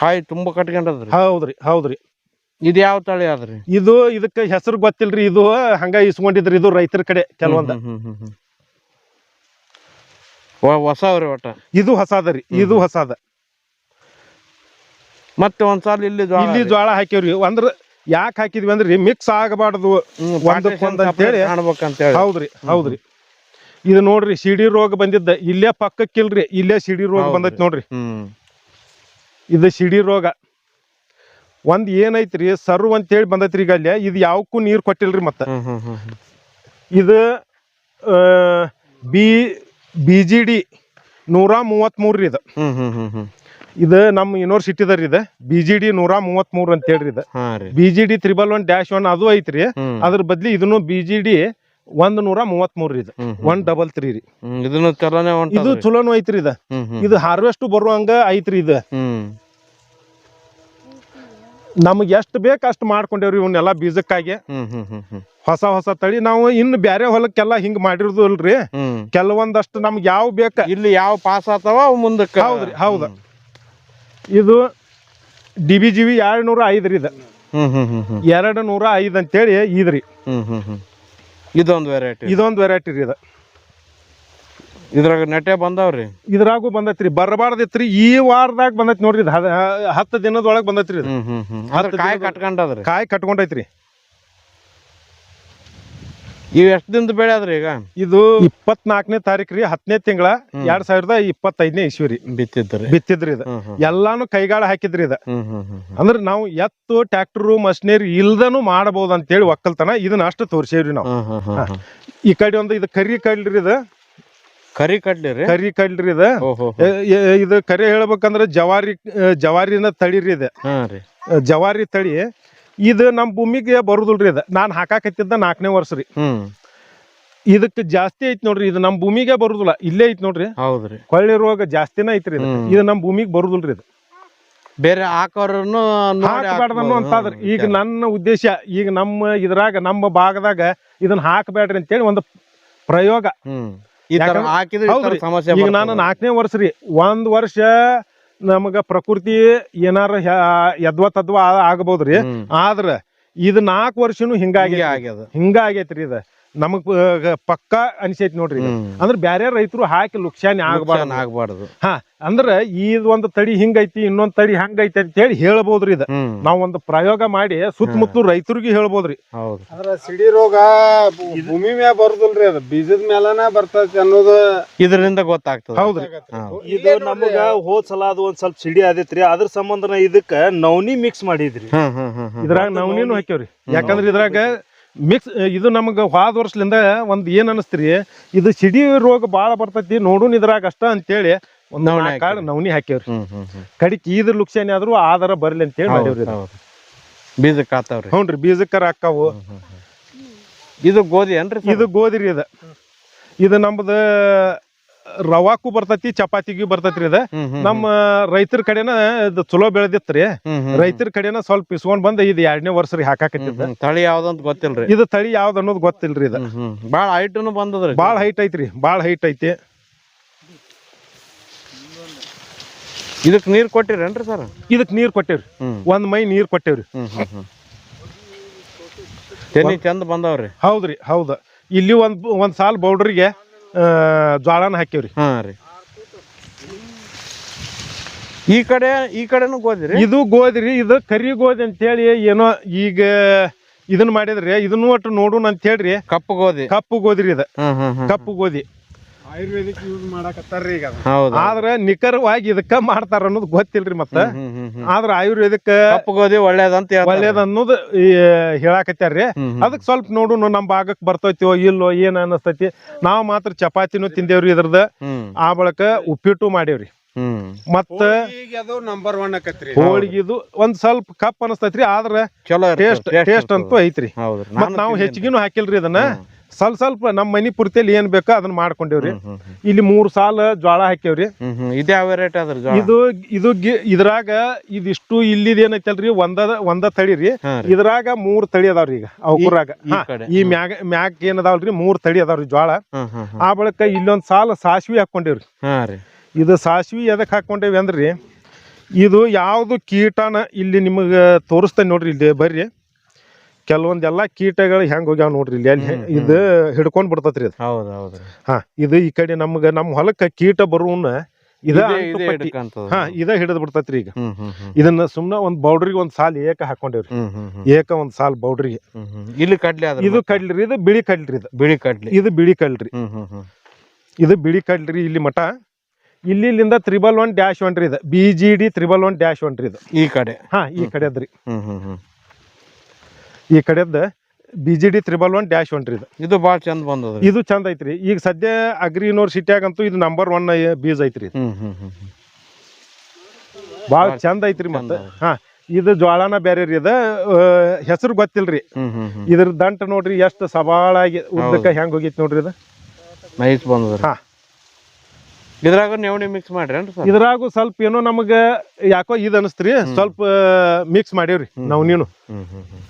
ಕಾಯಿ ತುಂಬಾ ಕಟ್ಕೊಂಡದ್ರಿ. ಹೌದ್ರಿ ಹೌದ್ರಿ. ಇದು ಯಾವ ತಳಿ ಆದ್ರಿ? ಇದು ಇದಕ್ಕ ಹೆಸರು ಗೊತ್ತಿಲ್ರಿ. ಇದು ಹಂಗ ಇಸ್ಕೊಂಡಿದ್ರಿ. ಇದು ರೈತರ ಕಡೆ ಕೆಲವೊಂದ. ಹ್ಮ್ ರೀ ಒಟ್ಟ? ಇದು ಹೊಸಾದರಿ ಇದು ಹೊಸದ. ಮತ್ತೆ ಒಂದ್ಸಲ ಇಲ್ಲಿ ಇಲ್ಲಿ ರೀ. ಜ್ವಾಳ ಹಾಕಿವ್ರಿ ಅಂದ್ರ ಯಾಕೆ ಹಾಕಿದ್ವಿ ಅಂದ್ರಿ ಮಿಕ್ಸ್ ಆಗಬಾರ್ದು ಹ್ಮ್, ಒಂದಕ್ಕೊಂದ್ partition ಅಂತೇಳಿ. separate ಕಾಣ್ಬೇಕಂತೇಳಿ. ಹೌದ್ರಿ ಹೌದ್ರಿ. ಇದು ನೋಡ್ರಿ ಸಿಡಿ ರೋಗ ಬಂದಿದ್ದ ಇಲ್ಲೇ ಪಕ್ಕಕ್ಕಿಲ್ರಿ ಇಲ್ಲೇ ಸಿಡಿ ರೋಗ. ಬಂದೈತಿ ನೋಡ್ರಿ. ಇದು ಸಿಡಿ ರೋಗ. ಒಂದ್ ಏನೈತ್ರಿ ಸರ್ವ್ ಅಂತೇಳಿ ಬಂದೈತ್ರಿ ಈಗ ಅಲ್ಲೇ ಇದು ಯಾವಕ್ಕೂ ನೀರು ಕೊಟ್ಟಿಲ್ರಿ ಮತ್ತ. ಇದು ಬಿ ಬಿ ಜಿ ಡಿ ನೂರ ಮೂವತ್ತ್ಮೂರು ಇದು. ಹ್ಮ್ ಹ್ಮ್ ಹ್ಮ್ ಹ್ಮ್. ಇದು ನಮ್ಮ ಯೂನಿವರ್ಸಿಟಿದರಿ ಇದು. ಬಿ ಜಿ ಡಿ ನೂರ ಮೂವತ್ತ್ಮೂರು ಅಂತ ಹೇಳ್ರಿ ಇದು. ಹಾ ರೀ. B G D triple one dash one ಅದು ಐತ್ರಿ. ಹ್ಮ್. ಅದ್ರ ಬದ್ಲಿ ಇದನ್ನು ಬಿ ಜಿ ಡಿ ಒಂದ್ ನೂರ ಮೂವತ್ತ್ಮೂರು ಇದು. Hmm hmm. One double three ರೀ. ಹ್ಮ್ ಇದನ್ನು ಚಲೋನೆ ಇದು ಹೊಂಟದ್ರಿ. ಚಲೋನು ಐತ್ರಿ ಇದು. ಹ್ಮ್ ಹ್ಮ್. ಇದು ಹಾರ್ವೆಸ್ಟ್ ಬರುವಂಗ ಐತ್ರಿ ಇದು. ಹ್ಮ್. ನಮ್ಗೆ ಎಷ್ಟು ಬೇಕು ಅಷ್ಟು ಮಾಡ್ಕೊಂಡೇವ್ರಿ ಇವನ್ನೆಲ್ಲ ಬೀಜಕ್ಕಾಗಿ. ಹ್ಮ್ ಹ್ಮ್ ಹ್ಮ್ ಹ್ಮ್. ಹೊಸ ಹೊಸ ತಳಿ ನಾವು ಇನ್ನು ಬ್ಯಾರೆ ಹೊಲಕ್ಕೆಲ್ಲ ಹಿಂಗ್ ಹ್ಮ್. ಕೆಲವೊಂದಷ್ಟು ನಮ್ಗೆ ಯಾವ ಬೇಕ? ಇಲ್ಲಿ ಯಾವ ಪಾಸ್ ಆತಾವ ಅವು ಮುಂದಕ್ಕೆ. ಹೌದ್ರಿ, ಹೌದು. ಇದು ಡಿ ಬಿ ಜಿ ವಿ ಎರಡು ನೂರ ಐದ್ರಿ ಇದು ಎರಡು ನೂರ ಐದು ಅಂತೇಳಿ ಇದ್ರಿ. ಇದೊಂದು ವೆರೈಟಿ ಇದೊಂದು ವೆರೈಟಿ ರೀ ಇದು. ಇದ್ರಾಗ ನೆಟ್ಟೆ ಬಂದಾವ್ರಿ. ಇದ್ರಾಗೂ ಬಂದೈತ್ರಿ. ಬರಬಾರ್ದಿತ್ರಿ. ಈ ವಾರದಾಗ ಬಂದೈತಿ ನೋಡ್ರಿ ಹತ್ತು ದಿನದೊಳಗೆ ಬಂದೈತ್ರಿ ಕಾಯಿ ಕಟ್ಕೊಂಡದ್ರಿ. ಕಾಯಿ ಕಟ್ಕೊಂಡೈತ್ರಿ. ಇವ್ ಎಷ್ಟ್ ದಿನದ ಬೆಳೆ ಆದ್ರಿ ಈಗ? ಇದು ಇಪ್ಪತ್ನಾಲ್ಕನೇ ತಾರೀಕು ರೀ ಹತ್ತನೇ ತಿಂಗಳ. ಎರಡ್ ಸಾವಿರದ ಇಪ್ಪತ್ತೈದನೇ ಇಸ್ವಿ ರೀ. ಬಿತ್ತಿದ್ರಿ ಬಿತ್ತಿದ್ರಿ ಇದು. ಎಲ್ಲಾನು ಕೈಗಾಳ ಹಾಕಿದ್ರಿ ಇದು. ಅಂದ್ರ ನಾವು ಎತ್ತು ಟ್ರ್ಯಾಕ್ಟರ್ ಮಷಿನರಿ ಇಲ್ದನು ಮಾಡಬಹುದು ಅಂತೇಳಿ ಒಕ್ಕಲ್ತನ ಇದನ್ನ ಅಷ್ಟು ತೋರ್ಸೇವ್ರಿ ನಾವು. ಈ ಕಡೆ ಒಂದು ಇದು ಕರಿ ಕಡ್ಲಿ ಇದು. ಕರಿ ಕಡ್ಲಿ ರೀ? ಕರಿ ಕಡ್ಲಿ ಇದು. ಇದು ಕರಿ ಹೇಳ್ಬೇಕಂದ್ರ ಜವಾರಿ ಜವಾರಿನ ತಳಿರಿ ಇದೆ. ಜವಾರಿ ತಳಿ. ಇದು ನಮ್ಮ ಭೂಮಿಗೆ ಬರುದಿಲ್ರಿ ಇದು. ನಾನು ಹಾಕಾಕತ್ತಿದ್ದ ನಾಲ್ಕನೇ ವರ್ಷ ರೀ. ಹ್ಮ್. ಇದಕ್ಕೆ ಜಾಸ್ತಿ ಐತಿ ನೋಡ್ರಿ ಇದು ನಮ್ಮ ಭೂಮಿಗೆ ಬರುದಿಲ್ಲ. ಇಲ್ಲೇ ಐತಿ ನೋಡ್ರಿ. ಹೌದ್ರಿ. ಕೊಳ್ಳಿ ರೋಗ ಜಾಸ್ತಿನ ಐತ್ರಿ ಇದು. ಹ್ಮ್. ಇದು ನಮ್ಮ ಭೂಮಿಗೆ ಬರುದಿಲ್ರಿ ಇದು. ಬೇರೆ ಹಾಕೋರ್ನು ನೋಡಿ ಹಾಕಬೇಡ್ದನ್ನು ಅಂತಾದ್ರಿ ಈಗ ನನ್ನ ಉದ್ದೇಶ ಈಗ ನಮ್ಮ ಇದ್ರಾಗ ನಮ್ಮ ಭಾಗದಾಗ ಇದನ್ನ ಹಾಕಬೇಡ್ರಿ ಅಂತೇಳಿ ಒಂದು ಪ್ರಯೋಗ. ಹ್ಮ್. ಈ ತರ ಯಾಕಂದ್ರೆ- ಹಾಕಿದ್ರೆ ಈ ತರ ಹೌದ್ರಿ. ಸಮಸ್ಯೆ ಈಗ ನಾನು ನಾಲ್ಕನೇ ವರ್ಷ ರೀ. ಒಂದ್ ವರ್ಷ ನಮಗ ಪ್ರಕೃತಿ ಏನಾರ ಯದ್ವ ತದ್ವ ಆಗ್ಬೋದ್ರಿ. ಆದ್ರ ಇದ್ ನಾಲ್ಕು ವರ್ಷನು ಹಿಂಗಾಗಿ ಹಿಂಗೆ ಆಗ್ಯದ. ಹಿಂಗಾಗೈತ್ರಿ ಇದ. ನಮಗ್ ಪಕ್ಕಾ ಅನಿಸೈತಿ ನೋಡ್ರಿ. ಅಂದ್ರ ಬ್ಯಾರೆ ರೈತರು ಹಾಕಿ ಲುಕ್ಸಾನಿ ಆಗ್ಬಾರ್ದ್. ಆಗ್ಬಾರ್ದು. ಹಾ ಅಂದ್ರ ಈ ಒಂದು ತಡಿ ಹಿಂಗೈತಿ ಇನ್ನೊಂದ್ ತಡಿ ಹಂಗೈತಿ ಅಂತ ಹೇಳಿ ಹೇಳ್ಬೋದ್ರಿ ಇದ. ನಾವ್ ಒಂದು ಪ್ರಯೋಗ ಮಾಡಿ ಸುತ್ತಮುತ್ತಲು ರೈತರಿಗೆ ಹೇಳ್ಬೋದ್ರಿ. ಹೌದು. ಅದ್ರ ಸಿಡಿ ರೋಗ ಭೂಮಿ ಮ್ಯಾಲ ಬರುದಿಲ್ರಿ ಅದು. ಬೀಜದ ಮ್ಯಾಲನ ಬರ್ತೈತಿ ಅನ್ನೋದು ಇದರಿಂದ ಗೊತ್ತಾಗ್ತದೆ. ಹೌದ್ರಿ. ಹೌದು. ಇದು ನಮಗ ಹೋದ್ ಸಲ ಅದು ಒಂದ್ ಸ್ವಲ್ಪ ಸಿಡಿ ಆದಿತ್ರಿ. ಅದ್ರ ಸಂಬಂಧನ ಇದಕ್ಕ ನವನಿ ಮಿಕ್ಸ್ ಮಾಡಿದ್ರಿ. ಇದ್ರಾಗ ನವನಿನೂ ಹಾಕ್ಯವ್ರಿ. ಯಾಕಂದ್ರ ಇದ್ರಾಗ ಮಿಕ್ಸ್ ಇದು ನಮಗ ಹೋದ ವರ್ಷಲಿಂದ ಒಂದ್ ಏನ್ ಅನಸ್ತ್ರಿ ಇದು ಸಿಡಿ ರೋಗ ಬಾಳ ಬರ್ತೈತಿ ನೋಡುನ್ ಇದ್ರಾಗ ಅಷ್ಟ ಅಂತೇಳಿ ನವಣೆ ಕಾಳು ನವನಿ ಹಾಕ್ಯವ್ರಿ. ಕಡಿಕೆ ಇದ್ರ ಲುಕ್ಷಾನಿ ಆದ್ರೂ ಆಧಾರ ಬರ್ಲಿ ಅಂತ ಹೇಳಿ ಮಾಡಿವ್ರಿ. ಬೀಜಕ್ಕೆ ಆತಾವ್ರಿ ಹ್ಞೂನ್ರಿ ಬೀಜಕ್ಕರ ಹಾಕಾವು. ಇದು ಗೋಧಿ ಏನ್ರಿ ಇದು ಗೋಧಿ ರೀ ಇದು. ಇದು ನಮ್ದು ರವಾಕು ಬರ್ತೈತಿ ಚಪಾತಿಗೂ ಬರ್ತೈತ್ರಿ ಇದು. ನಮ್ಮ ರೈತರ ಕಡೆನ ಇದು ಚಲೋ ಬೆಳೆದಿತ್ರಿ. ರೈತರ ಕಡೆನ ಸ್ವಲ್ಪ ಇಸ್ಕೊಂಡ್ ಬಂದ ಇದು ಎರಡನೇ ವರ್ಷ ರೀ ಹಾಕಾಕತ್ತಿದ್ದ. ತಳಿ ಯಾವ್ದಂತ ಗೊತ್ತಿಲ್ರಿ? ಇದು ತಳಿ ಯಾವ್ದು ಅನ್ನೋದು ಗೊತ್ತಿಲ್ರಿ ಇದು. ಭಾಳ ಬಾಳ ಹೈಟ್ನು ಬಂದದ್ರಿ. ಬಾಳ ಹೈಟ್ ಐತ್ರಿ ಬಾಳ ಹೈಟ್ ಐತಿ. ಇದಕ್ ನೀರ್ ಕೊಟ್ಟಿರೇನ್ರಿ ಸರ್? ಇದಕ್ ನೀರ್ ಕೊಟ್ಟೇವ್ರಿ. ಒಂದ್ ಮೈ ನೀರ್ ಕೊಟ್ಟೇವ್ರಿ. ತೆನಿ ಚಂದ ಬಂದವ್ರಿ. ಹೌದ್ರಿ ಹೌದ. ಇಲ್ಲಿ ಒಂದ್ ಒಂದ್ ಸಾಲ್ ಬೌಡ್ರಿಗೆ ಜ್ವಾಳನ ಹಾಕಿವ್ರಿ. ಹಾ ರೀ. ಈ ಕಡೆ ಈ ಕಡೆನು ಗೋದಿರಿ? ಇದು ಗೋದಿರಿ ಇದು ಕರಿ ಗೋಧಿ ಅಂತೇಳಿ ಏನೋ ಈಗ ಇದನ್ನ ಮಾಡಿದ್ರಿ. ಇದನ್ನು ಒಟ್ಟು ನೋಡೋಣ ಅಂತ ಹೇಳ್ರಿ ಕಪ್ಪು ಗೋಧಿ ಕಪ್ಪು ಗೋಧಿ ರೀ ಇದು ಕಪ್ಪು ಗೋಧಿ ಆಯುರ್ವೇದಿಕ್ ಯೂಸ್ ಮಾಡಕತ್ತಾರ್ರಿ ಈಗ ಹೌದು. ಆದ್ರ ನಿಖರವಾಗಿ ಇದಕ್ಕ ಮಾಡ್ತಾರ ಅನ್ನೋದು ಗೊತ್ತಿಲ್ರಿ ಮತ್ತ. ಆದ್ರ ಆಯುರ್ವೇದಿಕ್ ಕಪ್ಪು ಗೋಧಿ ಒಳ್ಳೇದಂತ. ಒಳ್ಳೇದ ಅನ್ನೋದು ಹೇಳಾಕತ್ತಾರ್ರಿ. ಅದಕ್. ಅದಕ್ಕೆ ಸ್ವಲ್ಪ ನೋಡುನು ನಮ್ ಭಾಗಕ್ ಬರ್ತೈತಿವೋ ಇಲ್ಲೋ ಏನ್ ಅನಸ್ತೈತಿ ನಾವ್ ಮಾತ್ರ ಚಪಾತಿನೂ ತಿಂದೇವ್ರಿ ಇದ್ರದ. ಆ ಬಳಕ ಉಪ್ಪಿಟ್ಟು ಮಾಡೇವ್ರಿ. ಮತ್ತ ನಂಬರ್ ಒನ್ ಆಕತ್ರಿ ಹೋಳಿಗಿದು ಒಂದ್ ಸ್ವಲ್ಪ ಕಪ್ ಅನಸ್ತೈತ್ರಿ ಆದ್ರ ಚಲೋ ಟೇಸ್ಟ್ ಟೇಸ್ಟ್ ಅಂತೂ ಐತ್ರಿ. ಮತ್ತ ಮತ್ ನಾವು ಹೆಚ್ಚಿಗೆನು ಹಾಕಿಲ್ರಿ ಅದನ್ನ ಸ್ವಲ್ಪ ಸ್ವಲ್ಪ ನಮ್ಮ ಮನಿ ಪೂರ್ತಿಯಲ್ಲಿ ಏನ್ ಬೇಕೋ ಅದನ್ನ ಮಾಡ್ಕೊಂಡೇವ್ರಿ. ಇಲ್ಲಿ ಮೂರ್ ಸಾಲ ಜ್ವಾಳ ಹಾಕ್ಯವ್ರಿ. ಹ್ಮ್ ಇದೇ ಯಾವ ರೇಟ್ ಅದ್ರಿ ಇದು ಇದು ಗಿ- ಇದ್ರಾಗ ಇದಿಷ್ಟು ಇಲ್ಲಿದ್ ಏನೈತಲ್ರಿ ಒಂದ ಒಂದ ತಳಿ ರೀ. ಇದ್ರಾಗ ಮೂರ್ ತಳಿ ಅದಾವ್ರಿ ಈಗ ಅವಕುರಾಗ ಈ ಮ್ಯಾಗ ಕಡೆ. ಈ ಮ್ಯಾಗ ಮ್ಯಾಗ್ ಏನ್ ಅದಾವಲ್ರಿ ಮೂರ್ ತಳಿ ಅದಾವ್ರಿ ಜ್ವಾಳ. ಆ ಬಳಿಕ ಇಲ್ಲೊಂದ್ ಸಾಲ ಸಾಸ್ವಿ ಹಾಕೊಂಡೇವ್ರಿ ಹಾ ರೀ. ಇದು ಸಾಸ್ವಿ ಎದಕ್ ಹಾಕೊಂಡೇವಿ ಅಂದ್ರಿ ಇದು ಯಾವ್ದು ಕೀಟನ ಇಲ್ಲಿ ನಿಮಗೆ ತೋರಿಸ್ತೇನೆ ನೋಡ್ರಿ ಇಲ್ಲಿ ಬರ್ರಿ. ಕೆಲವೊಂದೆಲ್ಲ ಕೀಟಗಳು ಹೆಂಗ್ ಹೋಗ್ಯಾವ ನೋಡ್ರಿ ಇಲ್ಲಿ. ಅಲ್ಲಿ ಇದು ಹಿಡ್ಕೊಂಡ್ ಬಿಡ್ತತ್ರಿ ಇದು ಹೌದು ಹೌದು ಹಾ ಇದು ಈ ಕಡೆ ನಮ್ಗ ನಮ್ ಹೊಲಕ್ಕ ಕೀಟ ಬರುವನ್ನ ಇದ. ಹಾ ಇದ ಹಿಡಿದ್ ಬಿಡ್ತತ್ರಿ ಈಗ. ಇದನ್ನ ಸುಮ್ನ ಒಂದ್ ಬೌಡ್ರಿಗೆ ಒಂದ್ ಸಾಲ್ ಏಕ ಹಾಕೊಂಡೇವ್ರಿ. ಏಕ ಒಂದ್ ಸಾಲ್ ಬೌಡ್ರಿಗೆ. ಇಲ್ಲಿ ಕಡ್ಲಿ ಅದ್ರ ಇದು ಕಡ್ಲಿರಿ ಇದು ಬಿಳಿ ಕಡ್ಲಿರಿ ಇದು. ಬಿಳಿ ಕಡ್ಲಿ. ಇದು ಬಿಳಿ ಕಡ್ಲಿ ಇದು ಬಿಳಿ ಕಡ್ಲ್ರಿ ಇಲ್ಲಿ ಮಠ. ಇಲ್ಲಿಂದ ತ್ರಿಬಲ್ ಒನ್ ಡ್ಯಾಶ್ ಒನ್ ರೀ ಇದು. B G D triple one dash one ರೀ ಇದು. ಈ ಕಡೆ? ಹಾ ಈ ಕಡೆದ್ರಿ ಹ್ಮ್ ಹ್ಮ್ ಹ್ಮ್. ಈ ಕಡೆದ B G D triple one dash one ರೀ ಇದು. ಇದು ಭಾಳ ಚಂದ ಬಂದದ ಇದು ಚಂದ ಐತ್ರಿ. ಈಗ ಸದ್ಯ ಅಗ್ರಿ ಯೂನಿವರ್ಸಿಟಿಯಾಗಂತೂ ಇದು ನಂಬರ್ ಒನ್ ಬೀಜ ಐತ್ರಿ ಭಾಳ ಚಂದ ಐತ್ರಿ ಮತ್ತೆ. ಹಾ ಇದು ಜ್ವಾಳನ ಬೇರೆ ರೀ ಇದು. ಹೆಸರು ಗೊತ್ತಿಲ್ರಿ. ಇದ್ರ ದಂಟ ನೋಡ್ರಿ ಎಷ್ಟು ಸವಾಳಾಗಿ ಉದ್ದಕ್ಕ ಹೆಂಗ್ ಹೋಗಿತ್ತು ನೋಡ್ರಿ ಇದು. ನೈಸ್ ಬಂದದ್ರಿ. ಹಾ. ಇದ್ರಾಗ ನೆವಣಿ ಮಿಕ್ಸ್ ಮಾಡ್ರಿ ಇದ್ರಾಗು ಸ್ವಲ್ಪ ಏನೋ ನಮಗ ಯಾಕೋ ಇದು ಅನಸ್ತ್ರಿ. ಸ್ವಲ್ಪ ಮಿಕ್ಸ್ ಮಾಡೇವ್ರಿ ನಾವು ನೀನು ಹ್ಮ್ ಹ್ಮ್ ಹ್ಮ್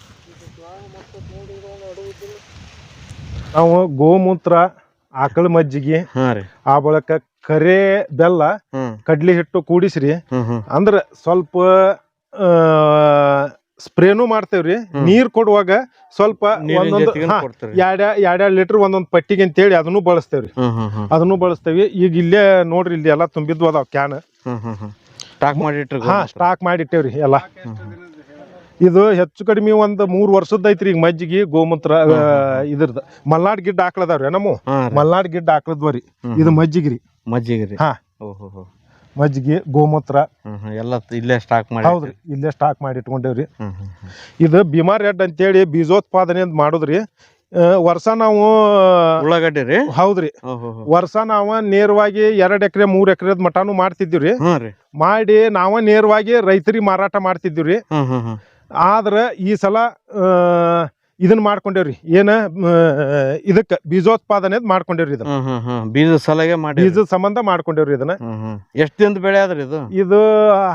ನಾವು ಗೋಮೂತ್ರ ಆಕಳ ಮಜ್ಜಿಗೆ ಹಾ ರೀ. ಆ ಬಳಕ ಕರೆ ಬೆಲ್ಲ ಹ್ಮ್. ಕಡ್ಲಿ ಹಿಟ್ಟು ಕೂಡಿಸ್ರಿ. ಹ್ಮ್ ಹ್ಮ್. ಅಂದ್ರ ಸ್ವಲ್ಪ ಸ್ಪ್ರೇನು ಮಾಡ್ತೇವ್ರಿ ನೀರ್ ಕೊಡುವಾಗ ಸ್ವಲ್ಪ ನೀರಿನ್ ಒಂದೊಂದು ಜೊತೆಗೆ ಹಾ, ಕೊಡ್ತೀರಿ. ಎರಡ್ ಎರಡ್ ಲೀಟರ್ ಒಂದೊಂದ್ ಪಟ್ಟಿಗೆ ಅಂತೇಳಿ ಅದನ್ನು ಬಳಸ್ತೇವ್ರಿ ಹ್ಮ್ ಹ್ಮ್ ಹ್ಮ್. ಅದನ್ನು ಬಳಸ್ತೇವಿ. ಈಗ ಇಲ್ಲೇ ನೋಡ್ರಿ ಇಲ್ಲಿ ಎಲ್ಲಾ ತುಂಬಿದ್ವು ಅದಾವ can. Hmm hmm hmm. Stock ಮಾಡಿಟ್ರಿ ಹಾ ಸ್ಟಾಕ್ ಮಾಡಿಟ್ಟೇವ್ರಿ ಎಲ್ಲ. ಇದು ಹೆಚ್ಚು ಕಡಿಮೆ ಒಂದು ಮೂರು ವರ್ಷದ ಐತ್ರಿ ಈಗ ಮಜ್ಜಿಗೆ ಗೋಮೂತ್ರ ಇದ್ರದ. ಇದ್ರದ್ದು ಮಲ್ನಾಡ್ ಗಿಡ್ಡ ಹಾಕ್ಲದಾವ್ರಿ ನಮ್ಮ? ರೀ. ಮಲ್ನಾಡ್ ಗಿಡ್ಡ ಹಾಕ್ಲದ್ವರಿ ಇದು ಮಜ್ಜಿಗೆ ರೀ. ಮಜ್ಜಿಗೆ ರೀ. ಹಾ. ಓಹೋ ಮಜ್ಜಿಗೆ ಗೋಮೂತ್ರ. ಎಲ್ಲ ಇಲ್ಲೇ ಸ್ಟಾಕ್ ಮಾಡಿ ಹೌದ್ರಿ. ಇಲ್ಲೇ ಸ್ಟಾಕ್ ಮಾಡಿ ಇಟ್ಕೊಂಡೇವ್ರಿ ಇದು ಭೀಮಾ ರೆಡ್ ಅಂತೇಳಿ ಬೀಜೋತ್ಪಾದನೆ ಅಂತ ಮಾಡುದ್ರಿ. ವರ್ಷ ನಾವು ಉಳ್ಳಾಗಡ್ಡಿ ರೀ? ಹೌದ್ರಿ. ವರ್ಷ ನಾವ ನೇರವಾಗಿ ಎರಡ್ ಎಕರೆ ಮೂರ್ ಎಕರೆದ್ ಮಟಾನು ಮಾಡ್ತಿದ್ವಿ ರೀ. ಮಾಡಿ ನಾವ ನೇರವಾಗಿ ರೈತರಿಗೆ ಮಾರಾಟ ಮಾಡ್ತಿದ್ವಿ ಹ್ಮ್. ಆದ್ರ ಈ ಸಲ ಆ, ಇದನ್ನ ಮಾಡ್ಕೊಂಡೇವ್ರಿ. ಏನ ಇದಕ್ಕೆ ಬೀಜೋತ್ಪಾದನೆ ಮಾಡ್ಕೊಂಡೇವ್ರಿ ಇದನ್ನ. ಬೀಜ ಸಲಹೆ ಸಲಗೆ ಮಾಡಿ ಬೀಜದ ಸಂಬಂಧ ಮಾಡ್ಕೊಂಡೇವ್ರಿ ಇದನ್ನ. ಎಷ್ಟು ದಿನದ ಬೆಳೆ ಆದ್ರಿ ಇದು? ಇದು